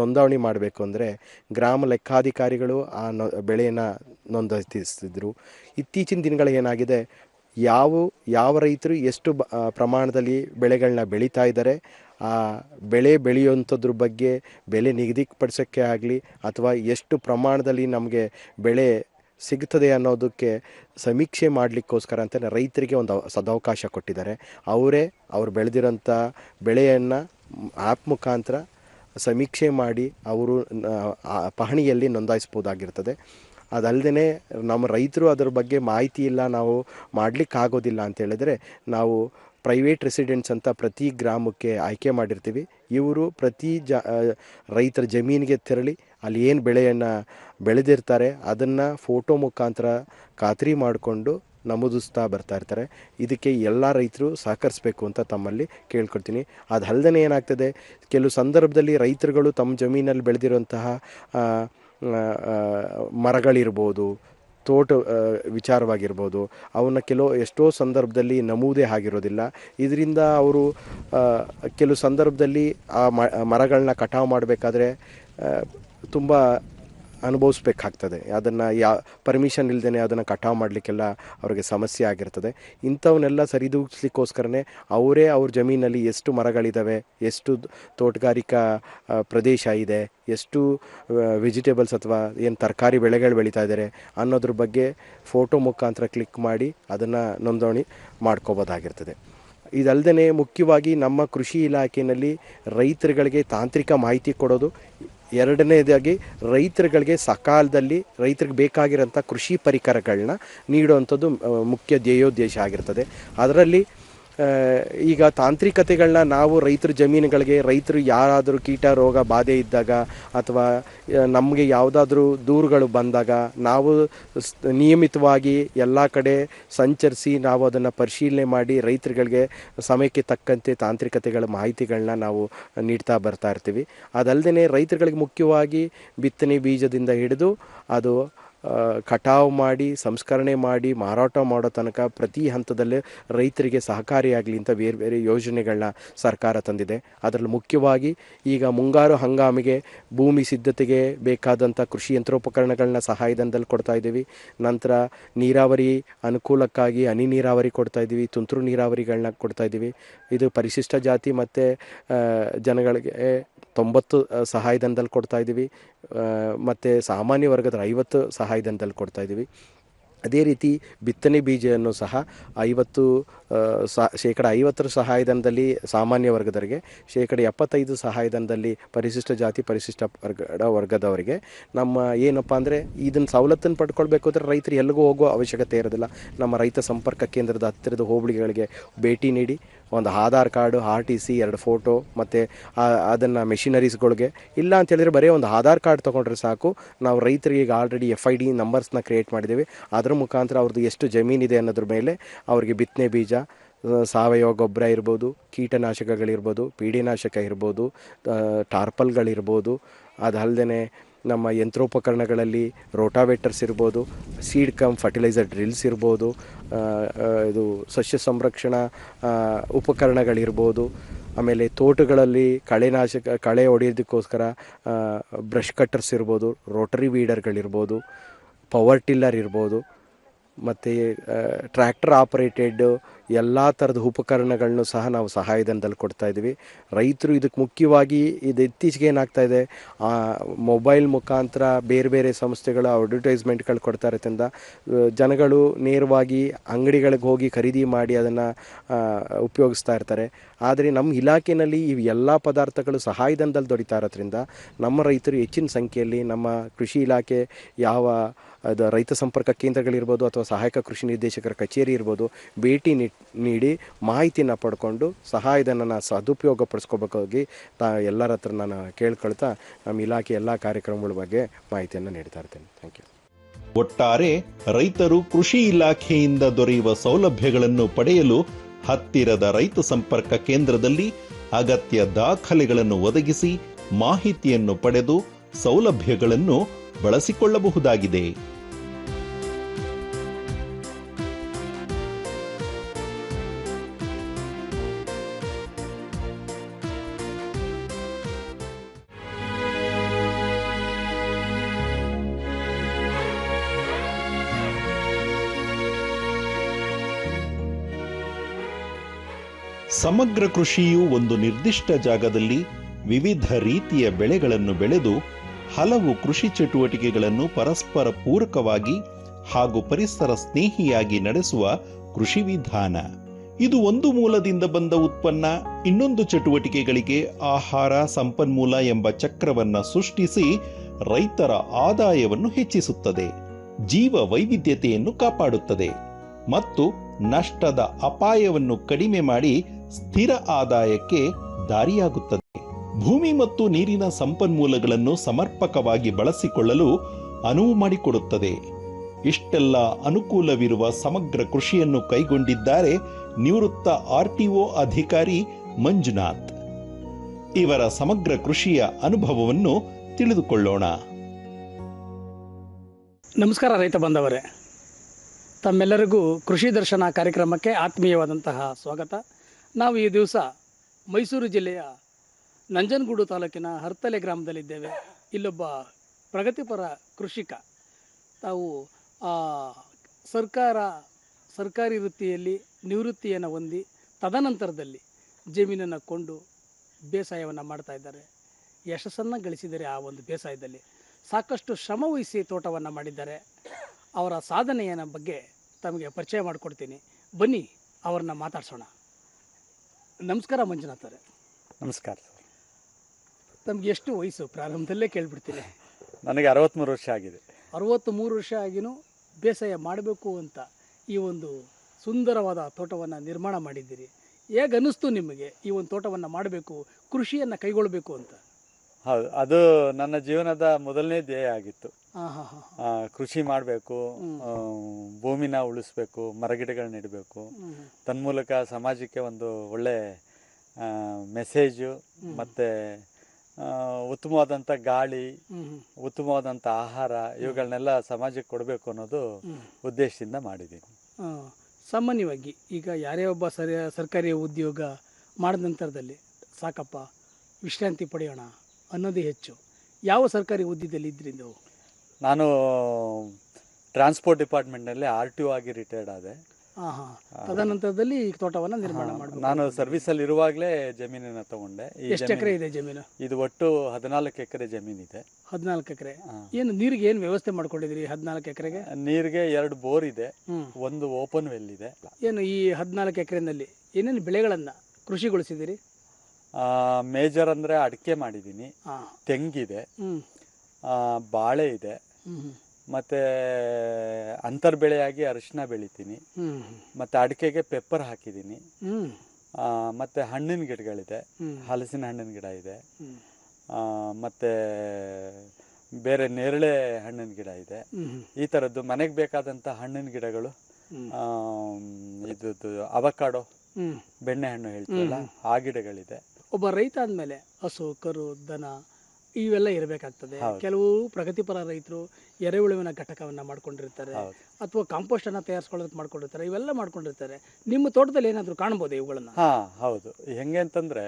ನೋಂದಣಿ ಮಾಡಬೇಕು ಅಂದರೆ ಗ್ರಾಮ ಲೆಕ್ಕಾಧಿಕಾರಿಗಳು ಆ ನೊ, ಬೆಳೆಯನ್ನು ನೋಂದಾಯಿಸ್ತಿದ್ರು ಇತ್ತೀಚಿನ ದಿನಗಳು ಏನಾಗಿದೆ ಯಾವ ಯಾವ ರೈತರು ಎಷ್ಟು ಪ್ರಮಾಣದಲ್ಲಿ ಬೆಳೆಗಳನ್ನ ಬೆಳೀತಾ ಇದ್ದಾರೆ, ಆ, ಬೆಳೆ ಬೆಳೆಯುವಂಥದ್ರ ಬಗ್ಗೆ, ಬೆಲೆ ನಿಗದಿಪಡಿಸೋಕ್ಕೆ ಆಗಲಿ ಅಥವಾ ಎಷ್ಟು ಪ್ರಮಾಣದಲ್ಲಿ ನಮಗೆ ಬೆಳೆ ಸಿಗ್ತದೆ ಅನ್ನೋದಕ್ಕೆ ಸಮೀಕ್ಷೆ ಮಾಡಲಿಕ್ಕೋಸ್ಕರ ಅಂತಲೇ ರೈತರಿಗೆ ಒಂದು ಸದಾವಕಾಶ ಕೊಟ್ಟಿದ್ದಾರೆ. ಅವರೇ ಅವ್ರು ಬೆಳೆದಿರೋಂಥ ಬೆಳೆಯನ್ನು ಆ್ಯಪ್ ಮುಖಾಂತರ ಸಮೀಕ್ಷೆ ಮಾಡಿ ಅವರು ಪಹಣಿಯಲ್ಲಿ ನೋಂದಾಯಿಸ್ಬೋದಾಗಿರ್ತದೆ ಅದಲ್ಲದೆ ನಮ್ಮ ರೈತರು ಅದರ ಬಗ್ಗೆ ಮಾಹಿತಿ ಇಲ್ಲ, ನಾವು ಮಾಡಲಿಕ್ಕಾಗೋದಿಲ್ಲ ಅಂತ ಹೇಳಿದ್ರೆ ನಾವು ಪ್ರೈವೇಟ್ ರೆಸಿಡೆಂಟ್ಸ್ ಅಂತ ಪ್ರತಿ ಗ್ರಾಮಕ್ಕೆ ಆಯ್ಕೆ ಮಾಡಿರ್ತೀವಿ. ಇವರು ಪ್ರತಿ ಜ ರೈತರ ಜಮೀನಿಗೆ ತೆರಳಿ ಅಲ್ಲಿ ಏನು ಬೆಳೆಯನ್ನು ಬೆಳೆದಿರ್ತಾರೆ ಅದನ್ನು ಫೋಟೋ ಮುಖಾಂತರ ಖಾತ್ರಿ ಮಾಡಿಕೊಂಡು ನಮೂದಿಸ್ತಾ ಬರ್ತಾ ಇರ್ತಾರೆ. ಇದಕ್ಕೆ ಎಲ್ಲ ರೈತರು ಸಹಕರಿಸಬೇಕು ಅಂತ ತಮ್ಮಲ್ಲಿ ಕೇಳ್ಕೊಡ್ತೀನಿ ಅದು ಅಲ್ಲದೇ ಏನಾಗ್ತದೆ, ಕೆಲವು ಸಂದರ್ಭದಲ್ಲಿ ರೈತರುಗಳು ತಮ್ಮ ಜಮೀನಲ್ಲಿ ಬೆಳೆದಿರುವಂತಹ ಮರಗಳಿರ್ಬೋದು, ತೋಟ ವಿಚಾರವಾಗಿರ್ಬೋದು, ಅವನ್ನ ಕೆಲವು ಎಷ್ಟೋ ಸಂದರ್ಭದಲ್ಲಿ ನಮೂದೇ ಆಗಿರೋದಿಲ್ಲ. ಇದರಿಂದ ಅವರು ಕೆಲವು ಸಂದರ್ಭದಲ್ಲಿ ಆ ಮರಗಳನ್ನ ಕಟಾವು ಮಾಡಬೇಕಾದ್ರೆ ತುಂಬ ಅನುಭವಿಸ್ಬೇಕಾಗ್ತದೆ. ಅದನ್ನು ಯಾ ಪರ್ಮಿಷನ್ ಇಲ್ಲದೇ ಅದನ್ನು ಕಟಾವು ಮಾಡಲಿಕ್ಕೆಲ್ಲ ಅವರಿಗೆ ಸಮಸ್ಯೆ ಆಗಿರ್ತದೆ. ಇಂಥವನ್ನೆಲ್ಲ ಸರಿದೂಗಿಸ್ಲಿಕ್ಕೋಸ್ಕರನೇ ಅವರೇ ಅವ್ರ ಜಮೀನಲ್ಲಿ ಎಷ್ಟು ಮರಗಳಿದ್ದಾವೆ ಎಷ್ಟು ತೋಟಗಾರಿಕಾ ಪ್ರದೇಶ ಇದೆ, ಎಷ್ಟು ವೆಜಿಟೇಬಲ್ಸ್ ಅಥವಾ ಏನು ತರಕಾರಿ ಬೆಳೆಗಳು ಬೆಳೀತಾ ಇದ್ದಾರೆ ಅನ್ನೋದ್ರ ಬಗ್ಗೆ ಫೋಟೋ ಮುಖಾಂತರ ಕ್ಲಿಕ್ ಮಾಡಿ ಅದನ್ನು ನೋಂದಣಿ ಮಾಡ್ಕೋಬೋದಾಗಿರ್ತದೆ. ಇದಲ್ಲದೆ ಮುಖ್ಯವಾಗಿ ನಮ್ಮ ಕೃಷಿ ಇಲಾಖೆಯಲ್ಲಿ ರೈತರುಗಳಿಗೆ ತಾಂತ್ರಿಕ ಮಾಹಿತಿ ಕೊಡೋದು ಎರಡನೇದಾಗಿ ರೈತರುಗಳಿಗೆ ಸಕಾಲದಲ್ಲಿ ರೈತರಿಗೆ ಬೇಕಾಗಿರೋಂಥ ಕೃಷಿ ಪರಿಕರಗಳನ್ನ ನೀಡುವಂಥದ್ದು ಮುಖ್ಯ ಧ್ಯೇಯೋದ್ದೇಶ ಆಗಿರ್ತದೆ. ಅದರಲ್ಲಿ ಈಗ ತಾಂತ್ರಿಕತೆಗಳನ್ನ ನಾವು ರೈತರ ಜಮೀನುಗಳಿಗೆ, ರೈತರು ಯಾರಾದರೂ ಕೀಟ, ರೋಗ ಬಾಧೆ ಇದ್ದಾಗ ಅಥವಾ ನಮಗೆ ಯಾವುದಾದ್ರೂ ದೂರುಗಳು ಬಂದಾಗ ನಾವು ನಿಯಮಿತವಾಗಿ ಎಲ್ಲ ಕಡೆ ಸಂಚರಿಸಿ ನಾವು ಅದನ್ನು ಪರಿಶೀಲನೆ ಮಾಡಿ ರೈತರುಗಳಿಗೆ ಸಮಯಕ್ಕೆ ತಕ್ಕಂತೆ ತಾಂತ್ರಿಕತೆಗಳ ಮಾಹಿತಿಗಳನ್ನ ನಾವು ನೀಡ್ತಾ ಬರ್ತಾ ಇರ್ತೀವಿ. ಅದಲ್ಲದೆ ರೈತರುಗಳಿಗೆ ಮುಖ್ಯವಾಗಿ ಬಿತ್ತನೆ ಬೀಜದಿಂದ ಹಿಡಿದು ಅದು ಕಟಾವು ಮಾಡಿ, ಸಂಸ್ಕರಣೆ ಮಾಡಿ, ಮಾರಾಟ ಮಾಡೋ ತನಕ ಪ್ರತಿ ಹಂತದಲ್ಲೇ ರೈತರಿಗೆ ಸಹಕಾರಿಯಾಗಲಿ ಅಂತ ಬೇರೆ ಬೇರೆ ಯೋಜನೆಗಳನ್ನ ಸರ್ಕಾರ ತಂದಿದೆ. ಅದರಲ್ಲಿ ಮುಖ್ಯವಾಗಿ ಈಗ ಮುಂಗಾರು ಹಂಗಾಮಿಗೆ ಭೂಮಿ ಸಿದ್ಧತೆಗೆ ಬೇಕಾದಂಥ ಕೃಷಿ ಯಂತ್ರೋಪಕರಣಗಳನ್ನ ಸಹಾಯಧನದಲ್ಲಿ ಕೊಡ್ತಾ ಇದ್ದೀವಿ. ನಂತರ ನೀರಾವರಿ ಅನುಕೂಲಕ್ಕಾಗಿ ಹನಿ ನೀರಾವರಿ ಕೊಡ್ತಾ ಇದ್ದೀವಿ, ತುಂತುರು ನೀರಾವರಿಗಳನ್ನ ಕೊಡ್ತಾ ಇದ್ದೀವಿ. ಇದು ಪರಿಶಿಷ್ಟ ಜಾತಿ ಮತ್ತು ಜನಗಳಿಗೆ ತೊಂಬತ್ತು ಸಹಾಯಧನದಲ್ಲಿ ಕೊಡ್ತಾ ಇದ್ದೀವಿ. ಮತ್ತು ಸಾಮಾನ್ಯ ವರ್ಗದ ಐವತ್ತು ಸಹಾಯಧನದಲ್ಲಿ ಕೊಡ್ತಾ ಇದ್ದೀವಿ. ಅದೇ ರೀತಿ ಬಿತ್ತನೆ ಬೀಜವನ್ನು ಸಹ ಐವತ್ತು ಸಹ ಶೇಕಡ ಐವತ್ತರ ಸಹಾಯಧನದಲ್ಲಿ ಸಾಮಾನ್ಯ ವರ್ಗದವರಿಗೆ, ಶೇಕಡ ಎಪ್ಪತ್ತೈದು ಸಹಾಯಧನದಲ್ಲಿ ಪರಿಶಿಷ್ಟ ಜಾತಿ, ಪರಿಶಿಷ್ಟ ವರ್ಗದ ವರ್ಗದವರಿಗೆ ನಮ್ಮ ಏನಪ್ಪ ಅಂದರೆ ಇದನ್ನು ಸವಲತ್ತನ್ನು ಪಡ್ಕೊಳ್ಬೇಕು ಅಂದರೆ ರೈತರು ಎಲ್ಲಿಗೂ ಹೋಗೋ ಅವಶ್ಯಕತೆ ಇರೋದಿಲ್ಲ. ನಮ್ಮ ರೈತ ಸಂಪರ್ಕ ಕೇಂದ್ರದ ಹತ್ತಿರದ ಹೋಬಳಿಗಳಿಗೆ ಭೇಟಿ ನೀಡಿ ಒಂದು Aadhaar card, R T C, ಎರಡು ಫೋಟೋ, ಮತ್ತು ಅದನ್ನು ಮೆಷಿನರೀಸ್ಗಳಿಗೆ. ಇಲ್ಲ ಅಂತ ಹೇಳಿದ್ರೆ ಬರೀ ಒಂದು ಆಧಾರ್ ಕಾರ್ಡ್ ತೊಗೊಂಡ್ರೆ ಸಾಕು. ನಾವು ರೈತರಿಗೆ ಈಗ ಆಲ್ರೆಡಿ ಎಫ್ ಐ ಡಿ ನಂಬರ್ಸ್ನ ಕ್ರಿಯೇಟ್ ಮಾಡಿದ್ದೀವಿ. ಅದರ ಮುಖಾಂತರ ಅವ್ರದ್ದು ಎಷ್ಟು ಜಮೀನಿದೆ ಅನ್ನೋದ್ರ ಮೇಲೆ ಅವರಿಗೆ ಬಿತ್ತನೆ ಬೀಜ ಸಾವಯವ ಗೊಬ್ಬರ ಇರ್ಬೋದು, ಕೀಟನಾಶಕಗಳಿರ್ಬೋದು, ಪೀಡಿನಾಶಕ ಇರ್ಬೋದು ಟಾರ್ಪಲ್ಗಳಿರ್ಬೋದು. ಅದಲ್ಲದೆ ನಮ್ಮ ಯಂತ್ರೋಪಕರಣಗಳಲ್ಲಿ ರೋಟಾವೇಟರ್ಸ್ ಇರ್ಬೋದು, ಸೀಡ್ ಕಮ್ ಫರ್ಟಿಲೈಸರ್ ಡ್ರಿಲ್ಸ್ ಇರ್ಬೋದು ಇದು ಸಸ್ಯ ಸಂರಕ್ಷಣಾ ಉಪಕರಣಗಳಿರ್ಬೋದು, ಆಮೇಲೆ ತೋಟಗಳಲ್ಲಿ ಕಳೆನಾಶಕ ಕಳೆ ಹೊಡೆಯೋದಕ್ಕೋಸ್ಕರ ಬ್ರಷ್ ಕಟ್ಟರ್ಸ್ ಇರ್ಬೋದು ರೋಟರಿ ವೀಡರ್ಗಳಿರ್ಬೋದು ಪವರ್ ಟಿಲ್ಲರ್ ಇರ್ಬೋದು ಮತ್ತು ಟ್ರ್ಯಾಕ್ಟರ್ ಆಪರೇಟೆಡ್ ಎಲ್ಲ ಥರದ ಉಪಕರಣಗಳನ್ನು ಸಹ ನಾವು ಸಹಾಯಧನದಲ್ಲಿ ಕೊಡ್ತಾ ಇದ್ದೀವಿ. ರೈತರು ಇದಕ್ಕೆ ಮುಖ್ಯವಾಗಿ ಇದು ಇತ್ತೀಚೆಗೆ ಏನಾಗ್ತಾ ಇದೆ ಆ, ಮೊಬೈಲ್ ಮುಖಾಂತರ ಬೇರೆ ಬೇರೆ ಸಂಸ್ಥೆಗಳು ಅಡ್ವರ್ಟೈಸ್ಮೆಂಟ್ಗಳು ಕೊಡ್ತಾ ಇರೋದ್ರಿಂದ ಜನಗಳು ನೇರವಾಗಿ ಅಂಗಡಿಗಳಿಗೆ ಹೋಗಿ ಖರೀದಿ ಮಾಡಿ ಅದನ್ನು ಉಪಯೋಗಿಸ್ತಾ ಇರ್ತಾರೆ. ಆದರೆ ನಮ್ಮ ಇಲಾಖೆಯಲ್ಲಿ ಇವು ಎಲ್ಲ ಪದಾರ್ಥಗಳು ಸಹಾಯಧನದಲ್ಲಿ ದೊರೀತಾ ಇರೋದ್ರಿಂದ ನಮ್ಮ ರೈತರು ಹೆಚ್ಚಿನ ಸಂಖ್ಯೆಯಲ್ಲಿ ನಮ್ಮ ಕೃಷಿ ಇಲಾಖೆ ಯಾವ ಅದು ರೈತ ಸಂಪರ್ಕ ಕೇಂದ್ರಗಳಿರ್ಬೋದು ಅಥವಾ ಸಹಾಯಕ ಕೃಷಿ ನಿರ್ದೇಶಕರ ಕಚೇರಿ ಇರ್ಬೋದು, ಭೇಟಿ ನೀಡಿ ಮಾಹಿತಿಯನ್ನು ಪಡ್ಕೊಂಡು ಸಹಾಯಧನನ ಸದುಪಯೋಗ ಪಡಿಸ್ಕೋಬೇಕಾಗಿ ತಾ, ಎಲ್ಲರ ಹತ್ರ ನಾನು ಕೇಳ್ಕೊಳ್ತಾ ನಮ್ಮ ಇಲಾಖೆ ಎಲ್ಲ ಕಾರ್ಯಕ್ರಮಗಳ ಬಗ್ಗೆ ಮಾಹಿತಿಯನ್ನು ನೀಡ್ತಾ ಇರ್ತೇನೆ. ಥ್ಯಾಂಕ್ ಯು ಒಟ್ಟಾರೆ ರೈತರು ಕೃಷಿ ಇಲಾಖೆಯಿಂದ ದೊರೆಯುವ ಸೌಲಭ್ಯಗಳನ್ನು ಪಡೆಯಲು ಹತ್ತಿರದ ರೈತ ಸಂಪರ್ಕ ಕೇಂದ್ರದಲ್ಲಿ ಅಗತ್ಯ ದಾಖಲೆಗಳನ್ನು ಒದಗಿಸಿ ಮಾಹಿತಿಯನ್ನು ಪಡೆದು ಸೌಲಭ್ಯಗಳನ್ನು ಬಳಸಿಕೊಳ್ಳಬಹುದಾಗಿದೆ. ಸಮಗ್ರ ಕೃಷಿಯು ಒಂದು ನಿರ್ದಿಷ್ಟ ಜಾಗದಲ್ಲಿ ವಿವಿಧ ರೀತಿಯ ಬೆಳೆಗಳನ್ನು ಬೆಳೆದು ಹಲವು ಕೃಷಿ ಚಟುವಟಿಕೆಗಳನ್ನು ಪರಸ್ಪರ ಪೂರಕವಾಗಿ ಹಾಗೂ ಪರಿಸರ ಸ್ನೇಹಿಯಾಗಿ ನಡೆಸುವ ಕೃಷಿ ವಿಧಾನ. ಇದು ಒಂದು ಮೂಲದಿಂದ ಬಂದ ಉತ್ಪನ್ನ, ಇನ್ನೊಂದು ಚಟುವಟಿಕೆಗಳಿಗೆ ಆಹಾರ ಸಂಪನ್ಮೂಲ ಎಂಬ ಚಕ್ರವನ್ನು ಸೃಷ್ಟಿಸಿ ರೈತರ ಆದಾಯವನ್ನು ಹೆಚ್ಚಿಸುತ್ತದೆ, ಜೀವ ವೈವಿಧ್ಯತೆಯನ್ನು ಕಾಪಾಡುತ್ತದೆ ಮತ್ತು ನಷ್ಟದ ಅಪಾಯವನ್ನು ಕಡಿಮೆ ಮಾಡಿ ಸ್ಥಿರ ಆದಾಯಕ್ಕೆ ದಾರಿಯಾಗುತ್ತದೆ. ಭೂಮಿ ಮತ್ತು ನೀರಿನ ಸಂಪನ್ಮೂಲಗಳನ್ನು ಸಮರ್ಪಕವಾಗಿ ಬಳಸಿಕೊಳ್ಳಲು ಅನುವು ಮಾಡಿಕೊಡುತ್ತದೆ. ಇಷ್ಟೆಲ್ಲ ಅನುಕೂಲವಿರುವ ಸಮಗ್ರ ಕೃಷಿಯನ್ನು ಕೈಗೊಂಡಿದ್ದಾರೆ ನಿವೃತ್ತ ಆರ್ಟಿಒ ಅಧಿಕಾರಿ ಮಂಜುನಾಥ್. ಇವರ ಸಮಗ್ರ ಕೃಷಿಯ ಅನುಭವವನ್ನು ತಿಳಿದುಕೊಳ್ಳೋಣ. ನಮಸ್ಕಾರ ರೈತ ಬಂದವರೇ ತಮ್ಮೆಲ್ಲರಿಗೂ ಕೃಷಿ ದರ್ಶನ ಕಾರ್ಯಕ್ರಮಕ್ಕೆ ಆತ್ಮೀಯವಾದಂತಹ ಸ್ವಾಗತ. ನಾವು ಈ ದಿವಸ ಮೈಸೂರು ಜಿಲ್ಲೆಯ ನಂಜನಗೂಡು ತಾಲೂಕಿನ ಹರ್ತಲೆ ಗ್ರಾಮದಲ್ಲಿದ್ದೇವೆ. ಇಲ್ಲೊಬ್ಬ ಪ್ರಗತಿಪರ ಕೃಷಿಕ. ತಾವು ಸರ್ಕಾರ, ಸರ್ಕಾರಿ ವೃತ್ತಿಯಲ್ಲಿ ನಿವೃತ್ತಿಯನ್ನು ಹೊಂದಿ ತದನಂತರದಲ್ಲಿ ಜಮೀನನ್ನು ಕೊಂಡು ಬೇಸಾಯವನ್ನು ಮಾಡ್ತಾ ಇದ್ದಾರೆ. ಯಶಸ್ಸನ್ನು ಗಳಿಸಿದರೆ ಆ ಒಂದು ಬೇಸಾಯದಲ್ಲಿ ಸಾಕಷ್ಟು ಶ್ರಮವಹಿಸಿ ತೋಟವನ್ನು ಮಾಡಿದ್ದಾರೆ. ಅವರ ಸಾಧನೆಯ ಬಗ್ಗೆ ತಮಗೆ ಪರಿಚಯ ಮಾಡಿಕೊಡ್ತೀನಿ. ಬನ್ನಿ, ಅವ್ರನ್ನ ಮಾತಾಡ್ಸೋಣ. ನಮಸ್ಕಾರ ಮಂಜುನಾಥ್ ಅವರೇ ನಮಸ್ಕಾರ ತಮ್ಗೆ ಎಷ್ಟು ವಯಸ್ಸು? ಪ್ರಾರಂಭದಲ್ಲೇ ಕೇಳ್ಬಿಡ್ತೀನಿ. ನನಗೆ ಅರವತ್ತ್ಮೂರು ವರ್ಷ ಆಗಿದೆ. ಅರವತ್ತು ಮೂರು ವರ್ಷ ಆಗಿನೂ ಬೇಸಾಯ ಮಾಡಬೇಕು ಅಂತ ಈ ಒಂದು ಸುಂದರವಾದ ತೋಟವನ್ನು ನಿರ್ಮಾಣ ಮಾಡಿದ್ದೀರಿ. ಹೇಗೆ ಅನ್ನಿಸ್ತು ನಿಮಗೆ ಈ ಒಂದು ತೋಟವನ್ನು ಮಾಡಬೇಕು ಕೃಷಿಯನ್ನು ಕೈಗೊಳ್ಳಬೇಕು ಅಂತ? ಹೌದು ಅದು ನನ್ನ ಜೀವನದ ಮೊದಲನೇ ಧ್ಯೇಯ ಆಗಿತ್ತು. ಆ, ಕೃಷಿ ಮಾಡಬೇಕು ಭೂಮಿನ ಉಳಿಸ್ಬೇಕು ಮರಗಿಡಗಳನ್ನ ನೆಡಬೇಕು. ತನ್ಮೂಲಕ ಸಮಾಜಕ್ಕೆ ಒಂದು ಒಳ್ಳೆ ಮೆಸೇಜು ಮತ್ತು ಉತ್ತಮವಾದಂಥ ಗಾಳಿ ಉತ್ತಮವಾದಂಥ ಆಹಾರ ಇವುಗಳನ್ನೆಲ್ಲ ಸಮಾಜಕ್ಕೆ ಕೊಡಬೇಕು ಅನ್ನೋದು ಉದ್ದೇಶದಿಂದ ಮಾಡಿದ್ದೀನಿ. ಆ, ಸಾಮಾನ್ಯವಾಗಿ ಈಗ ಯಾರೇ ಒಬ್ಬ ಸರಿ ಸರ್ಕಾರಿ ಉದ್ಯೋಗ ಮಾಡಿದ ನಂತರದಲ್ಲಿ ಸಾಕಪ್ಪ ವಿಶ್ರಾಂತಿ ಪಡೆಯೋಣ ಅನ್ನೋದೇ ಹೆಚ್ಚು. ಯಾವ ಸರ್ಕಾರಿ ಹುದ್ದೆಯಲ್ಲಿ ಇದ್ರಿ ನೀವು? ನಾನು ಟ್ರಾನ್ಸ್ಪೋರ್ಟ್ ಡಿಪಾರ್ಟ್ಮೆಂಟ್ನಲ್ಲಿ ಆರ್ ಟಿ ಒ ಆಗಿ ರಿಟೈರ್ಡ್ ಆದೆ. ಹಾಂ ಹಾಂ ತದನಂತರದಲ್ಲಿ ಈ ತೋಟವನ್ನು ನಿರ್ಮಾಣ ಮಾಡಬೇಕು. ನಾನು ಸರ್ವಿಸಲ್ಲಿ ಇರುವಾಗಲೇ ಜಮೀನನ್ನ ತಗೊಂಡೆ. ಈ ಎಷ್ಟು ಎಕರೆ ಇದೆ ಜಮೀನು? ಇದು ಒಟ್ಟು ಹದಿನಾಲ್ಕು ಎಕರೆ ಜಮೀನಿದೆ. ಹದಿನಾಲ್ಕು ಎಕರೆ. ಏನು ನೀರಿಗೆ ಏನು ವ್ಯವಸ್ಥೆ ಮಾಡ್ಕೊಂಡಿದ್ದೀರಿ ಹದಿನಾಲ್ಕು ಎಕರೆಗೆ? ನೀರಿಗೆ ಎರಡು ಬೋರ್ ಇದೆ. ಒಂದು ಓಪನ್ ವೆಲ್ ಇದೆ. ಏನು ಈ ಹದಿನಾಲ್ಕು ಎಕರೆನಲ್ಲಿ ಏನೇನು ಬೆಳೆಗಳನ್ನು ಕೃಷಿಗೊಳಿಸಿದ್ದೀರಿ? ಮೇಜರ್ ಅಂದ್ರೆ ಅಡಿಕೆ ಮಾಡಿದ್ದೀನಿ. ತೆಂಗಿದೆ. ಬಾಳೆ ಇದೆ. ಮತ್ತೆ ಮತ್ತು ಅಂತರ್ ಬೆಳೆಯಾಗಿ ಅರಿಶಿನ ಬೆಳಿತೀನಿ. ಮತ್ತೆ ಅಡಿಕೆಗೆ ಪೆಪ್ಪರ್ ಹಾಕಿದ್ದೀನಿ. ಮತ್ತೆ ಹಣ್ಣಿನ ಗಿಡಗಳಿದೆ. ಹಲಸಿನ ಹಣ್ಣಿನ ಗಿಡ ಇದೆ. ಮತ್ತೆ ಬೇರೆ ನೇರಳೆ ಹಣ್ಣಿನ ಗಿಡ ಇದೆ. ಈ ತರದ್ದು ಮನೆಗೆ ಬೇಕಾದಂತ ಹಣ್ಣಿನ ಗಿಡಗಳು ಇದು ಅವಕಾಡೋ ಬೆಣ್ಣೆ ಹಣ್ಣು ಹೇಳ್ತೀವಲ್ಲ ಆ ಗಿಡಗಳಿದೆ. ಒಬ್ಬ ರೈತ ಆದಮೇಲೆ ಹಸು ಕರು ದನ ಇವೆಲ್ಲ ಇರಬೇಕಾಗ್ತದೆ. ಕೆಲವು ಪ್ರಗತಿಪರ ರೈತರು ಎರೆಹುಳುವಿನ ಘಟಕವನ್ನು ಮಾಡ್ಕೊಂಡಿರ್ತಾರೆ ಅಥವಾ ಕಾಂಪೋಸ್ಟ್ ಅನ್ನ ತಯಾರಿಸ್ಕೊಳ್ಳೋದಕ್ಕೆ ಮಾಡ್ಕೊಂಡಿರ್ತಾರೆ ಇವೆಲ್ಲ ಮಾಡ್ಕೊಂಡಿರ್ತಾರೆ. ನಿಮ್ಮ ತೋಟದಲ್ಲಿ ಏನಾದರೂ ಕಾಣ್ಬೋದು ಇವುಗಳನ್ನು? ಹಾ ಹೌದು. ಹೆಂಗೆ ಅಂತಂದ್ರೆ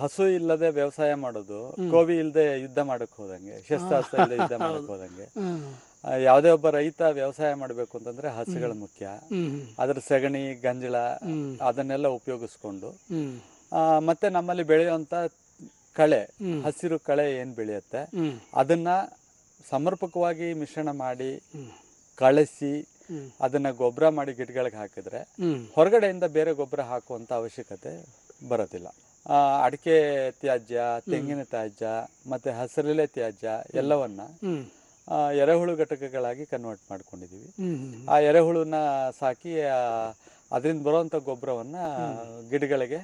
ಹಸು ಇಲ್ಲದೆ ವ್ಯವಸಾಯ ಮಾಡೋದು ಕೋವಿ ಇಲ್ಲದೆ ಯುದ್ಧ ಮಾಡಕ್ ಹೋದಂಗೆ ಶಸ್ತ್ರಾಸ್ತ್ರ ಇಲ್ಲದೆ ಯುದ್ಧ ಮಾಡಕ್ ಹೋದಂಗೆ. ಯಾವುದೇ ಒಬ್ಬ ರೈತ ವ್ಯವಸಾಯ ಮಾಡಬೇಕು ಅಂತಂದ್ರೆ ಹಸುಗಳು ಮುಖ್ಯ. ಅದ್ರ ಸೆಗಣಿ ಗಂಜಳ ಅದನ್ನೆಲ್ಲ ಉಪಯೋಗಿಸ್ಕೊಂಡು ಮತ್ತೆ ನಮ್ಮಲ್ಲಿ ಬೆಳೆಯುವಂತ ಕಳೆ ಹಸಿರು ಕಳೆ ಏನ್ ಬೆಳೆಯುತ್ತೆ? ಅದನ್ನ ಸಮರ್ಪಕವಾಗಿ ಮಿಶ್ರಣ ಮಾಡಿ ಕಳಿಸಿ ಅದನ್ನ ಗೊಬ್ಬರ ಮಾಡಿ ಗಿಡಗಳಿಗೆ ಹಾಕಿದ್ರೆ ಹೊರಗಡೆಯಿಂದ ಬೇರೆ ಗೊಬ್ಬರ ಹಾಕುವಂತ ಅವಶ್ಯಕತೆ ಬರೋದಿಲ್ಲ. ಅಡಿಕೆ ತ್ಯಾಜ್ಯ ತೆಂಗಿನ ತ್ಯಾಜ್ಯ ಮತ್ತೆ ಹಸಿರಲೆ ತ್ಯಾಜ್ಯ ಎಲ್ಲವನ್ನ ಎರೆಹುಳು ಘಟಕಗಳಾಗಿ ಕನ್ವರ್ಟ್ ಮಾಡ್ಕೊಂಡಿದೀವಿ. ಆ ಎರೆಹುಳನ್ನ ಸಾಕಿ ಅದರಿಂದ ಬರುವಂತ ಗೊಬ್ಬರವನ್ನ ಗಿಡಗಳಿಗೆ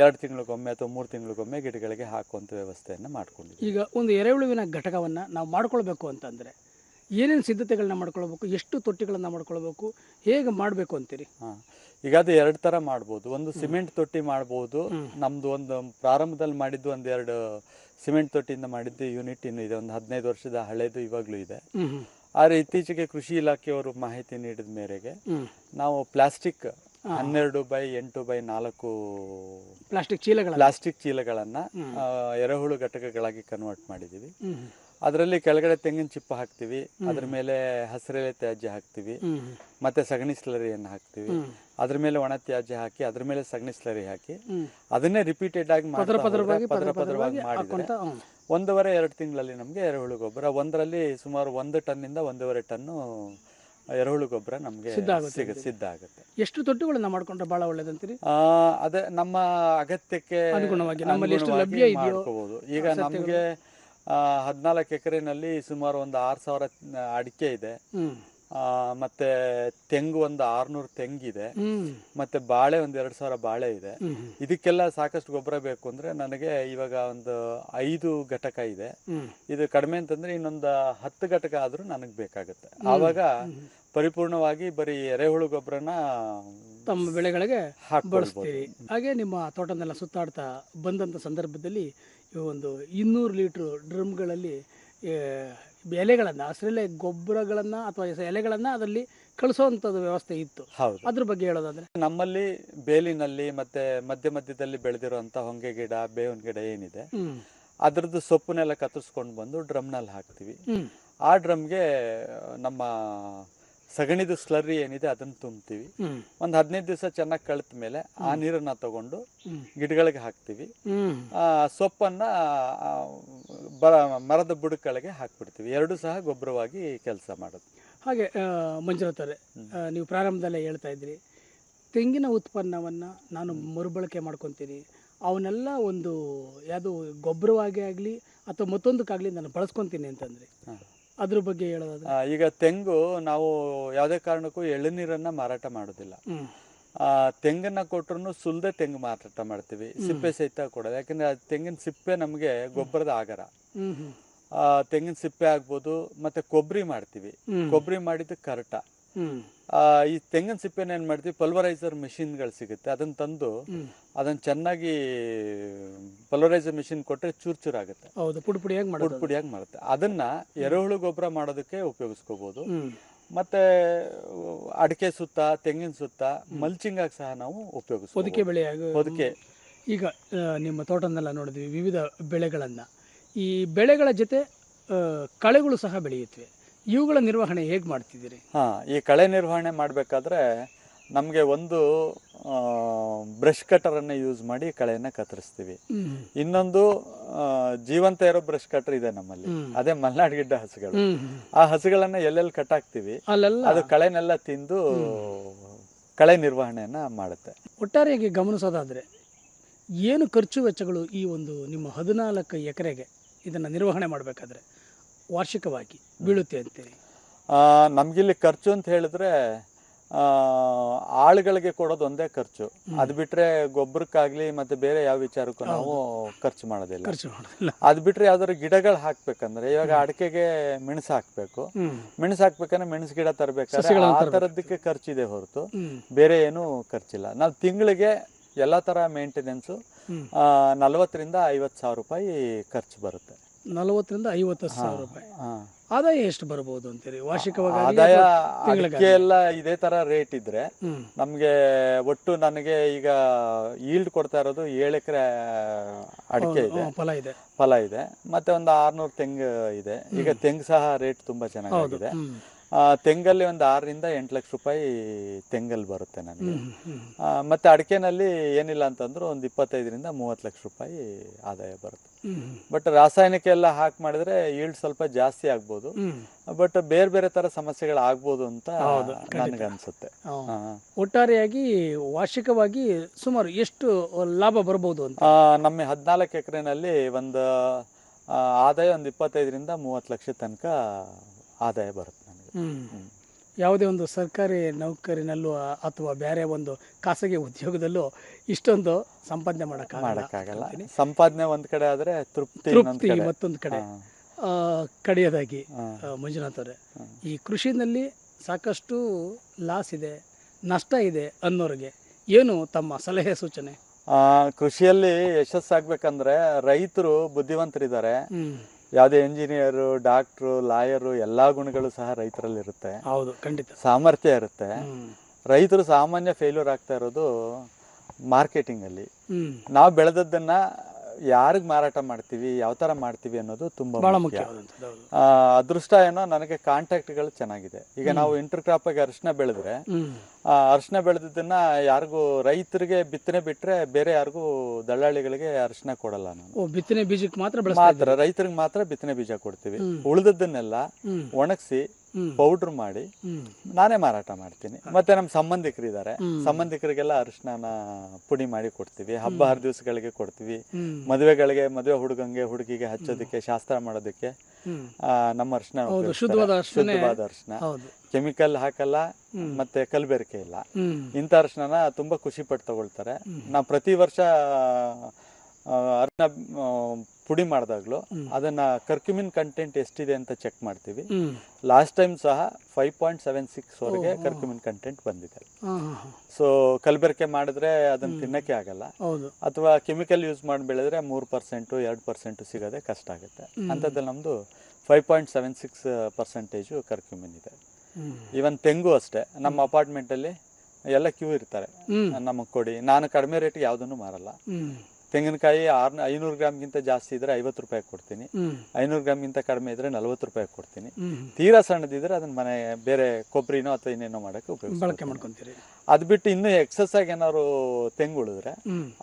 ಎರಡು ತಿಂಗಳಿಗೊಮ್ಮೆ ಅಥವಾ ಮೂರು ತಿಂಗಳಿಗೊಮ್ಮೆ ಗಿಡಗಳಿಗೆ ಹಾಕುವಂಥ ವ್ಯವಸ್ಥೆಯನ್ನು ಮಾಡ್ಕೊಂಡಿದ್ದೀವಿ. ಈಗ ಒಂದು ಎರೆಹುಳುವಿನ ಘಟಕವನ್ನು ನಾವು ಮಾಡ್ಕೊಳ್ಬೇಕು ಅಂತಂದರೆ ಏನೇನು ಸಿದ್ಧತೆಗಳನ್ನ ಮಾಡ್ಕೊಳ್ಬೇಕು ಎಷ್ಟು ತೊಟ್ಟಿಗಳನ್ನು ಮಾಡ್ಕೊಳ್ಬೇಕು ಹೇಗೆ ಮಾಡಬೇಕು ಅಂತೀರಿ? ಹಾ. ಈಗ ಅದು ಎರಡು ತರ ಮಾಡ್ಬೋದು. ಒಂದು ಸಿಮೆಂಟ್ ತೊಟ್ಟಿ ಮಾಡ್ಬೋದು. ನಮ್ದು ಒಂದು ಪ್ರಾರಂಭದಲ್ಲಿ ಮಾಡಿದ್ದು ಒಂದೆರಡು ಸಿಮೆಂಟ್ ತೊಟ್ಟಿಯಿಂದ ಮಾಡಿದ್ದು ಯೂನಿಟ್ ಇನ್ನು ಇದೆ. ಒಂದು ಹದಿನೈದು ವರ್ಷದ ಹಳೇದು ಇವಾಗಲೂ ಇದೆ. ಆದರೆ ಇತ್ತೀಚೆಗೆ ಕೃಷಿ ಇಲಾಖೆಯವರು ಮಾಹಿತಿ ನೀಡಿದ ಮೇರೆಗೆ ನಾವು ಪ್ಲಾಸ್ಟಿಕ್ ಹನ್ನೆರಡು ಬೈ ಎಂಟು ಬೈ ನಾಲ್ಕು ಪ್ಲಾಸ್ಟಿಕ್ ಚೀಲಗಳ ಪ್ಲಾಸ್ಟಿಕ್ ಚೀಲಗಳನ್ನ ಎರೆಹುಳು ಘಟಕಗಳಾಗಿ ಕನ್ವರ್ಟ್ ಮಾಡಿದೀವಿ. ಅದರಲ್ಲಿ ಕೆಳಗಡೆ ತೆಂಗಿನ ಚಿಪ್ಪ ಹಾಕ್ತಿವಿ ಅದ್ರ ಮೇಲೆ ಹಸಿರೆಲೆ ತ್ಯಾಜ್ಯ ಹಾಕ್ತಿವಿ ಮತ್ತೆ ಸಗಣಿ ಸ್ಲರಿಯನ್ನು ಹಾಕ್ತಿವಿ ಅದ್ರ ಮೇಲೆ ಒಣ ತ್ಯಾಜ್ಯ ಹಾಕಿ ಅದ್ರ ಮೇಲೆ ಸಗಣಿ ಸ್ಲರಿ ಹಾಕಿ ಅದನ್ನೇ ರಿಪೀಟೆಡ್ ಆಗಿ ಪದರ ಪದರವಾಗಿ ಮಾಡಿದ್ರೆ ಒಂದೂವರೆ ಎರಡು ತಿಂಗಳಲ್ಲಿ ನಮಗೆ ಎರೆಹುಳು ಗೊಬ್ಬರ ಒಂದರಲ್ಲಿ ಸುಮಾರು ಒಂದು ಟನ್ನಿಂದ ಒಂದೂವರೆ ಟನ್ನು ಎರೆಹುಳು ಗೊಬ್ಬರ ನಮಗೆ ಸಿದ್ಧ ಆಗುತ್ತೆ ಸಿಗ ಸಿದ್ಧ ಆಗುತ್ತೆ. ಎಷ್ಟು ತೊಟ್ಟುಗಳನ್ನ ಮಾಡ್ಕೊಂಡ್ರೆ ಬಹಳ ಒಳ್ಳೇದಂತೀರಿ? ಆ, ಅದೇ ನಮ್ಮ ಅಗತ್ಯಕ್ಕೆ ಅನುಗುಣವಾಗಿ ನಮ್ಮಲ್ಲಿ ಎಷ್ಟು ಅನುಗುಣವಾಗಿ ಲಭ್ಯ ಇದೆಯೋ ಮಾಡ್ಕೋಬಹುದು ಈಗ ನಮಗೆ ಹದಿನಾಲ್ಕು ಎಕರೆನಲ್ಲಿ ಸುಮಾರು ಒಂದು ಆರು ಸಾವಿರ ಅಡಿಕೆ ಇದೆ. ಆ, ಮತ್ತೆ ತೆಂಗು ಒಂದು ಆರ್ನೂರು ತೆಂಗಿದೆ. ಮತ್ತೆ ಬಾಳೆ ಒಂದು ಎರಡು ಸಾವಿರ ಬಾಳೆ ಇದೆ. ಇದಕ್ಕೆಲ್ಲ ಸಾಕಷ್ಟು ಗೊಬ್ಬರ ಬೇಕು ಅಂದ್ರೆ ನನಗೆ ಇವಾಗ ಒಂದು ಐದು ಘಟಕ ಇದೆ. ಇದು ಕಡಿಮೆ ಅಂತಂದ್ರೆ ಇನ್ನೊಂದು ಹತ್ತು ಘಟಕ ಆದ್ರೂ ನನಗೆ ಬೇಕಾಗುತ್ತೆ. ಆವಾಗ ಪರಿಪೂರ್ಣವಾಗಿ ಬರೀ ಎರೆಹುಳು ಗೊಬ್ಬರನ ತಮ್ಮ ಬೆಳೆಗಳಿಗೆ ಬಳಸ್ತೀವಿ ಬಳಸ್ತೀರಿ. ಹಾಗೆ ನಿಮ್ಮ ತೋಟನೆಲ್ಲ ಸುತ್ತಾಡ್ತಾ ಬಂದಂಥ ಸಂದರ್ಭದಲ್ಲಿ ಈ ಒಂದು ಇನ್ನೂರು ಲೀಟ್ರು ಡ್ರಮ್ಗಳಲ್ಲಿ ಎಲೆಗಳನ್ನು ಹಸಿರೆಲೆ ಗೊಬ್ಬರಗಳನ್ನು ಅಥವಾ ಎಲೆಗಳನ್ನು ಅದರಲ್ಲಿ ಕಳಿಸುವಂಥದ್ದು ವ್ಯವಸ್ಥೆ ಇತ್ತು. ಹೌದು. ಅದ್ರ ಬಗ್ಗೆ ಹೇಳೋದಾದ್ರೆ? ನಮ್ಮಲ್ಲಿ ಬೇಲಿನಲ್ಲಿ ಮತ್ತೆ ಮಧ್ಯ ಮಧ್ಯದಲ್ಲಿ ಬೆಳೆದಿರುವಂಥ ಹೊಂಗೆ ಗಿಡ ಬೇವಿನ ಗಿಡ ಏನಿದೆ ಅದರದ್ದು ಅದ್ರದ್ದು ಸೊಪ್ಪನ್ನೆಲ್ಲ ಕತ್ತರಿಸ್ಕೊಂಡು ಬಂದು ಡ್ರಮ್ನಲ್ಲಿ ಹಾಕ್ತಿವಿ. ಆ ಡ್ರಮ್ಗೆ ನಮ್ಮ ಸಗಣಿದು ಸ್ಲರಿ ಏನಿದೆ ಅದನ್ನ ತುಂಬ್ತೀವಿ ಒಂದ್ ಹದಿನೈದು ದಿವಸ ಚೆನ್ನಾಗಿ ಕಳೆದ ಮೇಲೆ ಆ ನೀರನ್ನ ತಗೊಂಡು ಗಿಡಗಳಿಗೆ ಹಾಕ್ತಿವಿ. ಆ ಸೊಪ್ಪನ್ನ ಮರದ ಬುಡಕಗಳಿಗೆ ಹಾಕ್ಬಿಡ್ತೀವಿ. ಎರಡು ಸಹ ಗೊಬ್ಬರವಾಗಿ ಕೆಲಸ ಮಾಡುತ್ತೆ ಹಾಗೆ ಮಂಜುನಾಥರೆ ಮಂಜುನಾಥ್ ನೀವು ಪ್ರಾರಂಭದಲ್ಲೇ ಹೇಳ್ತಾ ಇದ್ರಿ. ತೆಂಗಿನ ಉತ್ಪನ್ನವನ್ನ ನಾನು ಮರುಬಳಕೆ ಮಾಡ್ಕೊತೀನಿ ಅವನ್ನೆಲ್ಲ ಒಂದು ಯಾವುದು ಗೊಬ್ಬರವಾಗಿ ಆಗಲಿ ಅಥವಾ ಮತ್ತೊಂದಕ್ಕಾಗಲಿ ನಾನು ಬಳಸ್ಕೊತೀನಿ ಅಂತಂದರೆ. ಅದ್ರ ಬಗ್ಗೆ ಹೇಳೋದಾದ್ರೆ? ಆ, ಈಗ ತೆಂಗು ನಾವು ಯಾವುದೇ ಕಾರಣಕ್ಕೂ ಎಳನೀರನ್ನ ಮಾರಾಟ ಮಾಡೋದಿಲ್ಲ. ಆ, ತೆಂಗನ್ನ ಕೊಟ್ರು ಸುಲ್ದೆ ತೆಂಗು ಮಾರಾಟ ಮಾಡ್ತೀವಿ. ಸಿಪ್ಪೆ ಸಹಿತ ಕೊಡೋದು. ಯಾಕಂದ್ರೆ ಆ ತೆಂಗಿನ ಸಿಪ್ಪೆ ನಮಗೆ ಗೊಬ್ಬರದ ಆಗರ. ಹ್ಮ್ ಹ್ಮ್. ಆ, ತೆಂಗಿನ ಸಿಪ್ಪೆ ಆಗ್ಬೋದು ಮತ್ತೆ ಕೊಬ್ಬರಿ ಮಾಡ್ತೀವಿ. ಕೊಬ್ಬರಿ ಮಾಡಿದ್ದು ಕರಟ. ಈ ತೆಂಗಿನ ಸಿಪ್ಪೆನ ಏನ್ ಮಾಡ್ತೀವಿ? ಪಲ್ವರೈಸರ್ ಮೆಷಿನ್ಗಳು ಸಿಗುತ್ತೆ. ಅದನ್ನ ತಂದು ಅದನ್ನ ಚೆನ್ನಾಗಿ ಪಲ್ವರೈಸರ್ ಮೆಷಿನ್ ಕೊಟ್ರೆ ಚೂರ್ ಚೂರ್ ಆಗುತ್ತೆ. ಹೌದು ಪುಡಿ ಪುಡಿಯಾಗಿ ಪುಡಿ ಪುಡಿಯಾಗಿ ಮಾಡುತ್ತೆ. ಅದನ್ನ ಎರೆಹುಳು ಗೊಬ್ಬರ ಮಾಡೋದಕ್ಕೆ ಉಪಯೋಗಿಸ್ಕೋಬಹುದು ಮತ್ತೆ ಅಡಿಕೆ ಸುತ್ತ ತೆಂಗಿನ ಸುತ್ತ ಮಲ್ಚಿಂಗ್ ಆಗಿ ಸಹ ನಾವು ಉಪಯೋಗಿಸ್ಬೋದು ಹೊದಿಕೆ ಬೆಳೆಯಾಗ ಹೊದಿಕೆ. ಈಗ ನಿಮ್ಮ ತೋಟನೆಲ್ಲ ನೋಡಿದ್ವಿ ವಿವಿಧ ಬೆಳೆಗಳನ್ನು. ಈ ಬೆಳೆಗಳ ಜೊತೆ ಕಳೆಗಳು ಸಹ ಬೆಳೆಯುತ್ತವೆ. ಇವುಗಳ ನಿರ್ವಹಣೆ ಹೇಗೆ ಮಾಡ್ತಿದ್ದೀರಿ? ಹಾ ಈ ಕಳೆ ನಿರ್ವಹಣೆ ಮಾಡಬೇಕಾದ್ರೆ ನಮಗೆ ಒಂದು ಬ್ರಷ್ ಕಟರನ್ನು ಯೂಸ್ ಮಾಡಿ ಕಳೆಯನ್ನ ಕತ್ತರಿಸ್ತೀವಿ. ಇನ್ನೊಂದು ಜೀವಂತ ಇರೋ ಬ್ರಷ್ ಕಟರ್ ಇದೆ ನಮ್ಮಲ್ಲಿ. ಅದೇ ಮಲ್ನಾಡ್ ಗಿಡ್ಡ ಹಸುಗಳು. ಆ ಹಸುಗಳನ್ನ ಎಲ್ಲೆಲ್ಲಿ ಕಟ್ಟಾಕ್ತಿವಿ? ಅಲ್ಲೆಲ್ಲ? ಅದು ಕಳೆನೆಲ್ಲ ತಿಂದು ಕಳೆ ನಿರ್ವಹಣೆಯನ್ನ ಮಾಡುತ್ತೆ. ಒಟ್ಟಾರೆಯಾಗಿ ಗಮನಿಸೋದಾದ್ರೆ ಏನು ಖರ್ಚು ವೆಚ್ಚಗಳು ಈ ಒಂದು ನಿಮ್ಮ ಹದಿನಾಲ್ಕು ಎಕರೆಗೆ ಇದನ್ನ ನಿರ್ವಹಣೆ ಮಾಡಬೇಕಾದ್ರೆ? ವಾರ್ಷಿಕವಾಗಿ ಬೀಳುತ್ತೆ ಅಂತೇಳಿ. ನಮಗಿಲ್ಲಿ ನಮ್ಗಿಲ್ಲಿ ಖರ್ಚು ಅಂತ ಹೇಳಿದ್ರೆ ಆಳುಗಳಿಗೆ ಕೊಡೋದು ಒಂದೇ ಖರ್ಚು. ಅದು ಬಿಟ್ರೆ ಗೊಬ್ಬರಕ್ಕಾಗ್ಲಿ ಮತ್ತೆ ಬೇರೆ ಯಾವ ವಿಚಾರಕ್ಕೂ ನಾವು ಖರ್ಚು ಮಾಡೋದಿಲ್ಲ. ಖರ್ಚು ಮಾಡೋದಿಲ್ಲ. ಅದು ಬಿಟ್ರೆ ಯಾವ್ದಾದ್ರು ಗಿಡಗಳು ಹಾಕ್ಬೇಕಂದ್ರೆ ಇವಾಗ ಅಡಿಕೆಗೆ ಮೆಣಸು ಹಾಕ್ಬೇಕು. ಮೆಣಸು ಹಾಕ್ಬೇಕಂದ್ರೆ ಮೆಣಸು ಗಿಡ ತರಬೇಕಾದ್ರೆ ಆ ಥರದಕ್ಕೆ ತರದಕ್ಕೆ ಖರ್ಚಿದೆ ಹೊರತು. ಬೇರೆ ಏನು ಖರ್ಚಿಲ್ಲ. ನಾವು ತಿಂಗಳಿಗೆ ಎಲ್ಲ ತರ ಮೇಂಟೆನೆನ್ಸು. ನಲವತ್ತರಿಂದ ಐವತ್ತು ಸಾವಿರ ರೂಪಾಯಿ ಖರ್ಚು ಬರುತ್ತೆ. ನಲವತ್ತರಿಂದ ಐವತ್ತು ಸಾವಿರ ರೂಪಾಯಿ. ಆದಾಯ ಎಷ್ಟು ಬರಬಹುದು ಅಂತೀರಿ ವಾರ್ಷಿಕವಾಗಿ ಆದಾಯ ಅಡಿಕೆ ಎಲ್ಲ ಇದೇ ತರ ರೇಟ್ ಇದ್ರೆ ನಮ್ಗೆ ಒಟ್ಟು ನನಗೆ ಈಗ ಈಲ್ಡ್ ಕೊಡ್ತಾ ಇರೋದು ಏಳು ಎಕರೆ ಅಡಿಕೆ ಇದೆ. ಫಲ ಇದೆ. ಫಲ ಇದೆ. ಮತ್ತೆ ಒಂದು ಆರ್ನೂರು ತೆಂಗು ಇದೆ. ಈಗ ತೆಂಗು ಸಹ ರೇಟ್ ತುಂಬಾ ಚೆನ್ನಾಗಿದೆ ತೆಂಗಲ್ಲಿ ಒಂದು ಆರರಿಂದ ಎಂಟು ಲಕ್ಷ ರೂಪಾಯಿ ತೆಂಗಲ್ಲಿ ಬರುತ್ತೆ ನನಗೆ. ಮತ್ತೆ ಅಡಿಕೆನಲ್ಲಿ ಏನಿಲ್ಲ ಅಂತಂದ್ರೆ ಒಂದು ಇಪ್ಪತ್ತೈದರಿಂದ ಮೂವತ್ತು ಲಕ್ಷ ರೂಪಾಯಿ ಆದಾಯ ಬರುತ್ತೆ. ಬಟ್ ರಾಸಾಯನಿಕ ಎಲ್ಲ ಹಾಕಿ ಮಾಡಿದ್ರೆ ಈಲ್ಡ್ ಸ್ವಲ್ಪ ಜಾಸ್ತಿ ಆಗ್ಬೋದು. ಬಟ್ ಬೇರೆ ಬೇರೆ ತರ ಸಮಸ್ಯೆಗಳು ಆಗ್ಬೋದು ಅಂತ ನನಗೆ ಅನ್ಸುತ್ತೆ. ಒಟ್ಟಾರೆಯಾಗಿ ವಾರ್ಷಿಕವಾಗಿ ಸುಮಾರು ಎಷ್ಟು ಲಾಭ ಬರಬಹುದು ಅಂತ? ನಮ್ಮ ಹದಿನಾಲ್ಕು ಎಕರೆನಲ್ಲಿ ಒಂದು ಆದಾಯ ಒಂದು ಇಪ್ಪತ್ತೈದರಿಂದ ಮೂವತ್ತು ಲಕ್ಷ ತನಕ ಆದಾಯ ಬರುತ್ತೆ. ಯಾವುದೇ ಒಂದು ಸರ್ಕಾರಿ ನೌಕರಿನಲ್ಲೂ ಅಥವಾ ಬೇರೆ ಒಂದು ಖಾಸಗಿ ಉದ್ಯೋಗದಲ್ಲೂ ಇಷ್ಟೊಂದು ಸಂಪಾದನೆ ಮಾಡೋಕ್ಕಾಗಲ್ಲ. ಸಂಪಾದನೆ ಒಂದ್ ಕಡೆ ಆದ್ರೆ ತೃಪ್ತಿ ತೃಪ್ತಿ ಕಡೆ. ಮತ್ತೊಂದು ಕಡೆ. ಕಡೆಯದಾಗಿ. ಮಂಜುನಾಥ್ ಅವರೇ. ಈ ಕೃಷಿನಲ್ಲಿ ಸಾಕಷ್ಟು ಲಾಸ್ ಇದೆ ನಷ್ಟ ಇದೆ ಅನ್ನೋರಿಗೆ ಏನು ತಮ್ಮ ಸಲಹೆ ಸೂಚನೆ? ಆ, ಕೃಷಿಯಲ್ಲಿ ಯಶಸ್ಸಾಗಬೇಕಂದ್ರೆ ರೈತರು ಬುದ್ಧಿವಂತರಿದ್ದಾರೆ. ಯಾವುದೇ ಇಂಜಿನಿಯರು ಡಾಕ್ಟ್ರು ಲಾಯರು ಎಲ್ಲಾ ಗುಣಗಳು ಸಹ ರೈತರಲ್ಲಿ ಇರುತ್ತೆ ಹೌದು ಖಂಡಿತ. ಸಾಮರ್ಥ್ಯ ಇರುತ್ತೆ. ರೈತರು ಸಾಮಾನ್ಯ ಫೇಲ್ಯೂರ್ ಆಗ್ತಾ ಇರೋದು ಮಾರ್ಕೆಟಿಂಗ್ ಅಲ್ಲಿ. ನಾವು ಬೆಳೆದದ್ದನ್ನ ಯಾರಿಗೆ ಮಾರಾಟ ಮಾಡ್ತೀವಿ ಯಾವ ತರ ಮಾಡ್ತೀವಿ ಅನ್ನೋದು ತುಂಬಾ ಬಹಳ ಮುಖ್ಯ. ಅದೃಷ್ಟ ಏನೋ ನನಗೆ ಕಾಂಟ್ಯಾಕ್ಟ್ಗಳು ಚೆನ್ನಾಗಿದೆ. ಈಗ ನಾವು ಇಂಟರ್ ಕ್ರಾಪ್ ಆಗಿ ಅರಿಶಿನ ಬೆಳೆದ್ರೆ ಅರಿಶಿನ ಬೆಳೆದಿದ್ದನ್ನ ಯಾರಿಗೂ ರೈತರಿಗೆ ಬಿತ್ತನೆ ಬಿಟ್ರೆ ಬೇರೆ ಯಾರಿಗೂ ದಳ್ಳಾಳಿಗಳಿಗೆ ಅರಿಶಿನ ಕೊಡಲ್ಲ ನಾನು. ಓ ಬಿತ್ತನೆ ಬೀಜಕ್ಕೆ ಮಾತ್ರ ಬೆಳೆಸ್ತಾ ಮಾತ್ರ ರೈತರಿಗೆ ಮಾತ್ರ ಬಿತ್ತನೆ ಬೀಜ ಕೊಡ್ತೀವಿ. ಉಳಿದದ್ದನ್ನೆಲ್ಲ ಹ್ಮ್. ಒಣಗಿಸಿ ಹ್ಮ್. ಪೌಡ್ರ್ ಮಾಡಿ ಹ್ಮ್. ನಾನೇ ಮಾರಾಟ ಮಾಡ್ತೀನಿ. ಮತ್ತೆ ನಮ್ಮ ಸಂಬಂಧಿಕರು ಇದ್ದಾರೆ ಹ್ಮ್. ಸಂಬಂಧಿಕರಿಗೆಲ್ಲ ಅರಿಶಿನ ಪುಡಿ ಮಾಡಿ ಕೊಡ್ತೀವಿ. ಹಬ್ಬ ಹರಿದಿವಸಗಳಿಗೆ ಕೊಡ್ತೀವಿ. ಹ್ಮ್. ಮದುವೆಗಳಿಗೆ ಮದುವೆ ಹುಡುಗಂಗೆ ಹುಡುಗಿಗೆ ಹಚ್ಚೋದಕ್ಕೆ ಶಾಸ್ತ್ರ ಮಾಡೋದಕ್ಕೆ ಹ್ಮ್. ಆ, ನಮ್ಮ ಅರಿಶಿನ ಹೌದು ಶುದ್ಧವಾದ ಅರ್ಶನೇ ಶುದ್ಧವಾದ ಅರಿಶಿನ ಹೌದು. ಕೆಮಿಕಲ್ ಹಾಕಲ್ಲ ಮತ್ತೆ ಕಲಬೆರಕೆ ಇಲ್ಲ. ಇಂಥ ಅರಿಶಿನ ತುಂಬಾ ಖುಷಿ ಪಟ್ಟು ತಗೊಳ್ತಾರೆ. ನಾವು ಪ್ರತಿ ವರ್ಷ ಅರ್ಶನ ಪುಡಿ ಮಾಡಿದಾಗ್ಲೂ ಅದನ್ನ ಕರ್ಕ್ಯುಮಿನ್ ಕಂಟೆಂಟ್ ಎಷ್ಟಿದೆ ಅಂತ ಚೆಕ್ ಮಾಡ್ತೀವಿ. ಲಾಸ್ಟ್ ಟೈಮ್ ಸಹ ಫೈವ್ ಪಾಯಿಂಟ್ ಸೆವೆನ್ ಸಿಕ್ಸ್ ವರೆಗೆ ಕರ್ಕ್ಯುಮಿನ್ ಕಂಟೆಂಟ್ ಬಂದಿದೆ. ಸೊ ಕಲಬೆರಕೆ ಮಾಡಿದ್ರೆ ಅದನ್ನ ತಿನ್ನಕ್ಕೆ ಆಗಲ್ಲ. ಅಥವಾ ಕೆಮಿಕಲ್ ಯೂಸ್ ಮಾಡಿ ಬೆಳೆದ್ರೆ ಮೂರು ಪರ್ಸೆಂಟು ಎರಡು ಪರ್ಸೆಂಟು ಸಿಗೋದೇ ಕಷ್ಟ ಆಗುತ್ತೆ. ಅಂಥದ್ದಲ್ಲಿ ನಮ್ದು five point seven six percentage curcumin ಇದೆ. ಈವನ್ ತೆಂಗು ಅಷ್ಟೇ. ನಮ್ಮ ಅಪಾರ್ಟ್ಮೆಂಟಲ್ಲಿ ಎಲ್ಲ ಕ್ಯೂ ಇರ್ತಾರೆ. ನಮಗ್ ಕೊಡಿ. ನಾನು ಕಡಿಮೆ ರೇಟ್ ಯಾವ್ದನ್ನು ಮಾರಲ್ಲ. ತೆಂಗಿನಕಾಯಿ ಆರ್ ಐನೂರು ಗ್ರಾಮ್ಗಿಂತ ಜಾಸ್ತಿ ಇದ್ರೆ ಐವತ್ತು ರೂಪಾಯಿ ಕೊಡ್ತೀನಿ. ಐನೂರು ಗ್ರಾಮ್ಗಿಂತ ಕಡಿಮೆ ಇದ್ರೆ ನಲ್ವತ್ತು ರೂಪಾಯಿ ಕೊಡ್ತೀನಿ. ತೀರಾ ಸಣ್ಣದಿದ್ರೆ ಅದನ್ನ ಮನೆ ಬೇರೆ ಕೊಬ್ಬರಿನೋ ಅಥವಾ ಇನ್ನೇನೋ ಮಾಡಕ್ಕೆ ಉಪಯೋಗ ಬಳಕೆ ಮಾಡ್ಕೊಂತೀರಿ. ಅದ್ ಬಿಟ್ಟು ಇನ್ನೂ ಎಕ್ಸಸ್ ಆಗಿ ಏನಾದ್ರು ತೆಂಗು ಉಳಿದ್ರೆ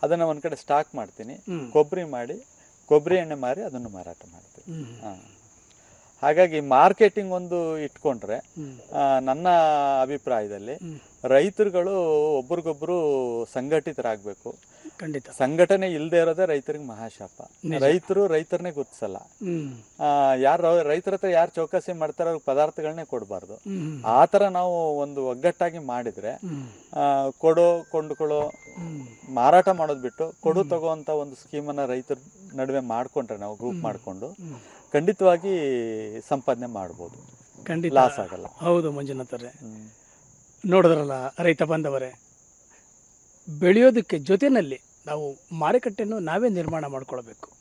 ಅದನ್ನ ಒಂದ್ ಕಡೆ ಸ್ಟಾಕ್ ಮಾಡ್ತೀನಿ. ಕೊಬ್ಬರಿ ಮಾಡಿ ಕೊಬ್ಬರಿ ಎಣ್ಣೆ ಮಾರಿ ಅದನ್ನು ಮಾರಾಟ ಮಾಡ್ತೀನಿ. ಹಾಗಾಗಿ ಮಾರ್ಕೆಟಿಂಗ್ ಒಂದು ಇಟ್ಕೊಂಡ್ರೆ ನನ್ನ ಅಭಿಪ್ರಾಯದಲ್ಲಿ. ರೈತರುಗಳು ಒಬ್ರಿಗೊಬ್ರು ಸಂಘಟಿತರಾಗಬೇಕು. ಖಂಡಿತ. ಸಂಘಟನೆ ಇಲ್ಲದೆ ಇರೋದೇ ರೈತರಿಗೆ ಮಹಾಶಾಪ. ರೈತರು ರೈತರನ್ನೇ ಗುರ್ತಿಸಲ್ಲ. ಯಾರು ರೈತರ ಹತ್ರ ಯಾರು ಚೌಕಾಸಿ ಮಾಡ್ತಾರೋ ಅವ್ರಿಗೆ ಪದಾರ್ಥಗಳನ್ನೇ ಕೊಡಬಾರ್ದು. ಆ ತರ ನಾವು ಒಂದು ಒಗ್ಗಟ್ಟಾಗಿ ಮಾಡಿದ್ರೆ ಕೊಡೋ ಕೊಂಡುಕೊಳ್ಳೋ ಮಾರಾಟ ಮಾಡೋದು ಬಿಟ್ಟು ಕೊಡು ತಗೋ ಅಂತ ಒಂದು ಸ್ಕೀಮನ್ನ ರೈತರ ನಡುವೆ ಮಾಡ್ಕೊಂಡ್ರೆ ನಾವು ಗ್ರೂಪ್ ಮಾಡಿಕೊಂಡು. ಖಂಡಿತವಾಗಿ ಸಂಪಾದನೆ ಮಾಡ್ಬೋದು. ಖಂಡಿತ. ಲಾಸ್ ಆಗಲ್ಲ. ಹೌದು ಮಂಜುನಾಥರೇ. ನೋಡಿದ್ರಲ್ಲ ರೈತ ಬಾಂಧವರೇ ಬೆಳೆಯೋದಕ್ಕೆ ಜೊತೆಯಲ್ಲಿ ನಾವು ಮಾರುಕಟ್ಟೆಯನ್ನು ನಾವೇ ನಿರ್ಮಾಣ ಮಾಡ್ಕೊಳ್ಬೇಕು.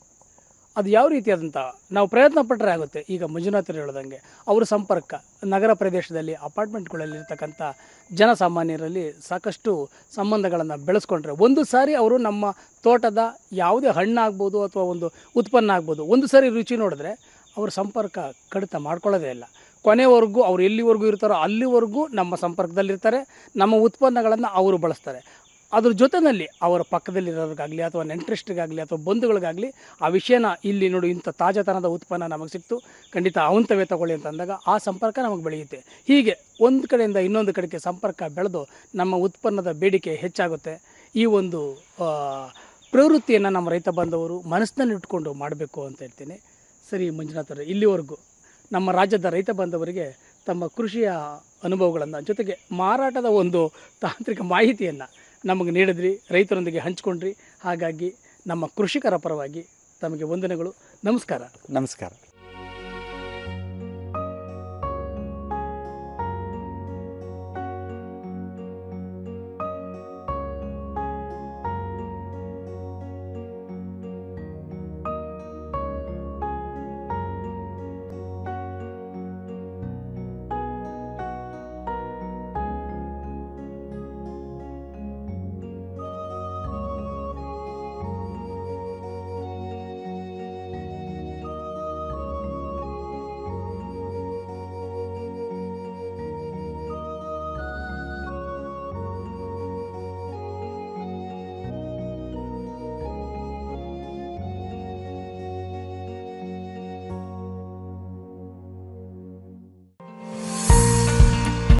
ಅದು ಯಾವ ರೀತಿಯಾದಂಥ ನಾವು ಪ್ರಯತ್ನ ಪಟ್ಟರೆ ಆಗುತ್ತೆ. ಈಗ ಮಂಜುನಾಥರು ಹೇಳ್ದಂಗೆ ಅವರ ಸಂಪರ್ಕ, ನಗರ ಪ್ರದೇಶದಲ್ಲಿ ಅಪಾರ್ಟ್ಮೆಂಟ್ಗಳಲ್ಲಿ ಇರ್ತಕ್ಕಂಥ ಜನಸಾಮಾನ್ಯರಲ್ಲಿ ಸಾಕಷ್ಟು ಸಂಬಂಧಗಳನ್ನು ಬೆಳೆಸ್ಕೊಂಡ್ರೆ ಒಂದು ಸಾರಿ ಅವರು ನಮ್ಮ ತೋಟದ ಯಾವುದೇ ಹಣ್ಣಾಗ್ಬೋದು ಅಥವಾ ಒಂದು ಉತ್ಪನ್ನ ಆಗ್ಬೋದು, ಒಂದು ಸಾರಿ ರುಚಿ ನೋಡಿದ್ರೆ ಅವ್ರ ಸಂಪರ್ಕ ಕಡಿತ ಮಾಡ್ಕೊಳ್ಳೋದೇ ಇಲ್ಲ. ಕೊನೆವರೆಗೂ ಅವ್ರು ಎಲ್ಲಿವರೆಗೂ ಇರ್ತಾರೋ ಅಲ್ಲಿವರೆಗೂ ನಮ್ಮ ಸಂಪರ್ಕದಲ್ಲಿರ್ತಾರೆ, ನಮ್ಮ ಉತ್ಪನ್ನಗಳನ್ನು ಅವರು ಬಳಸ್ತಾರೆ. ಅದ್ರ ಜೊತೆಯಲ್ಲಿ ಅವರ ಪಕ್ಕದಲ್ಲಿರೋರಿಗಾಗಲಿ ಅಥವಾ ನೆಂಟ್ರಿಸ್ಟ್ಗಾಗಲಿ ಅಥವಾ ಬಂಧುಗಳಿಗಾಗಲಿ ಆ ವಿಷಯನ ಇಲ್ಲಿ ನೋಡಿ ಇಂಥ ತಾಜಾತನದ ಉತ್ಪನ್ನ ನಮಗೆ ಸಿಕ್ತು. ಖಂಡಿತ ಅವಂತವೇ ತಗೊಳ್ಳಿ ಅಂತ ಅಂದಾಗ ಆ ಸಂಪರ್ಕ ನಮಗೆ ಬೆಳೆಯುತ್ತೆ. ಹೀಗೆ ಒಂದು ಕಡೆಯಿಂದ ಇನ್ನೊಂದು ಕಡೆಗೆ ಸಂಪರ್ಕ ಬೆಳೆದು ನಮ್ಮ ಉತ್ಪನ್ನದ ಬೇಡಿಕೆ ಹೆಚ್ಚಾಗುತ್ತೆ. ಈ ಒಂದು ಪ್ರವೃತ್ತಿಯನ್ನು ನಮ್ಮ ರೈತ ಬಾಂಧವರು ಮನಸ್ಸಿನಲ್ಲಿ ಇಟ್ಕೊಂಡು ಮಾಡಬೇಕು ಅಂತ ಹೇಳ್ತೀನಿ. ಸರಿ ಮಂಜುನಾಥ್ ಇಲ್ಲಿವರೆಗೂ ನಮ್ಮ ರಾಜ್ಯದ ರೈತ ಬಾಂಧವರಿಗೆ ತಮ್ಮ ಕೃಷಿಯ ಅನುಭವಗಳನ್ನು ಜೊತೆಗೆ ಮಾರಾಟದ ಒಂದು ತಾಂತ್ರಿಕ ಮಾಹಿತಿಯನ್ನು ನಮಗೆ ನೀಡಿದ್ರಿ ರೈತರೊಂದಿಗೆ ಹಂಚಿಕೊಂಡ್ರಿ. ಹಾಗಾಗಿ ನಮ್ಮ ಕೃಷಿಕರ ಪರವಾಗಿ ತಮಗೆ ವಂದನೆಗಳು. ನಮಸ್ಕಾರ. ನಮಸ್ಕಾರ.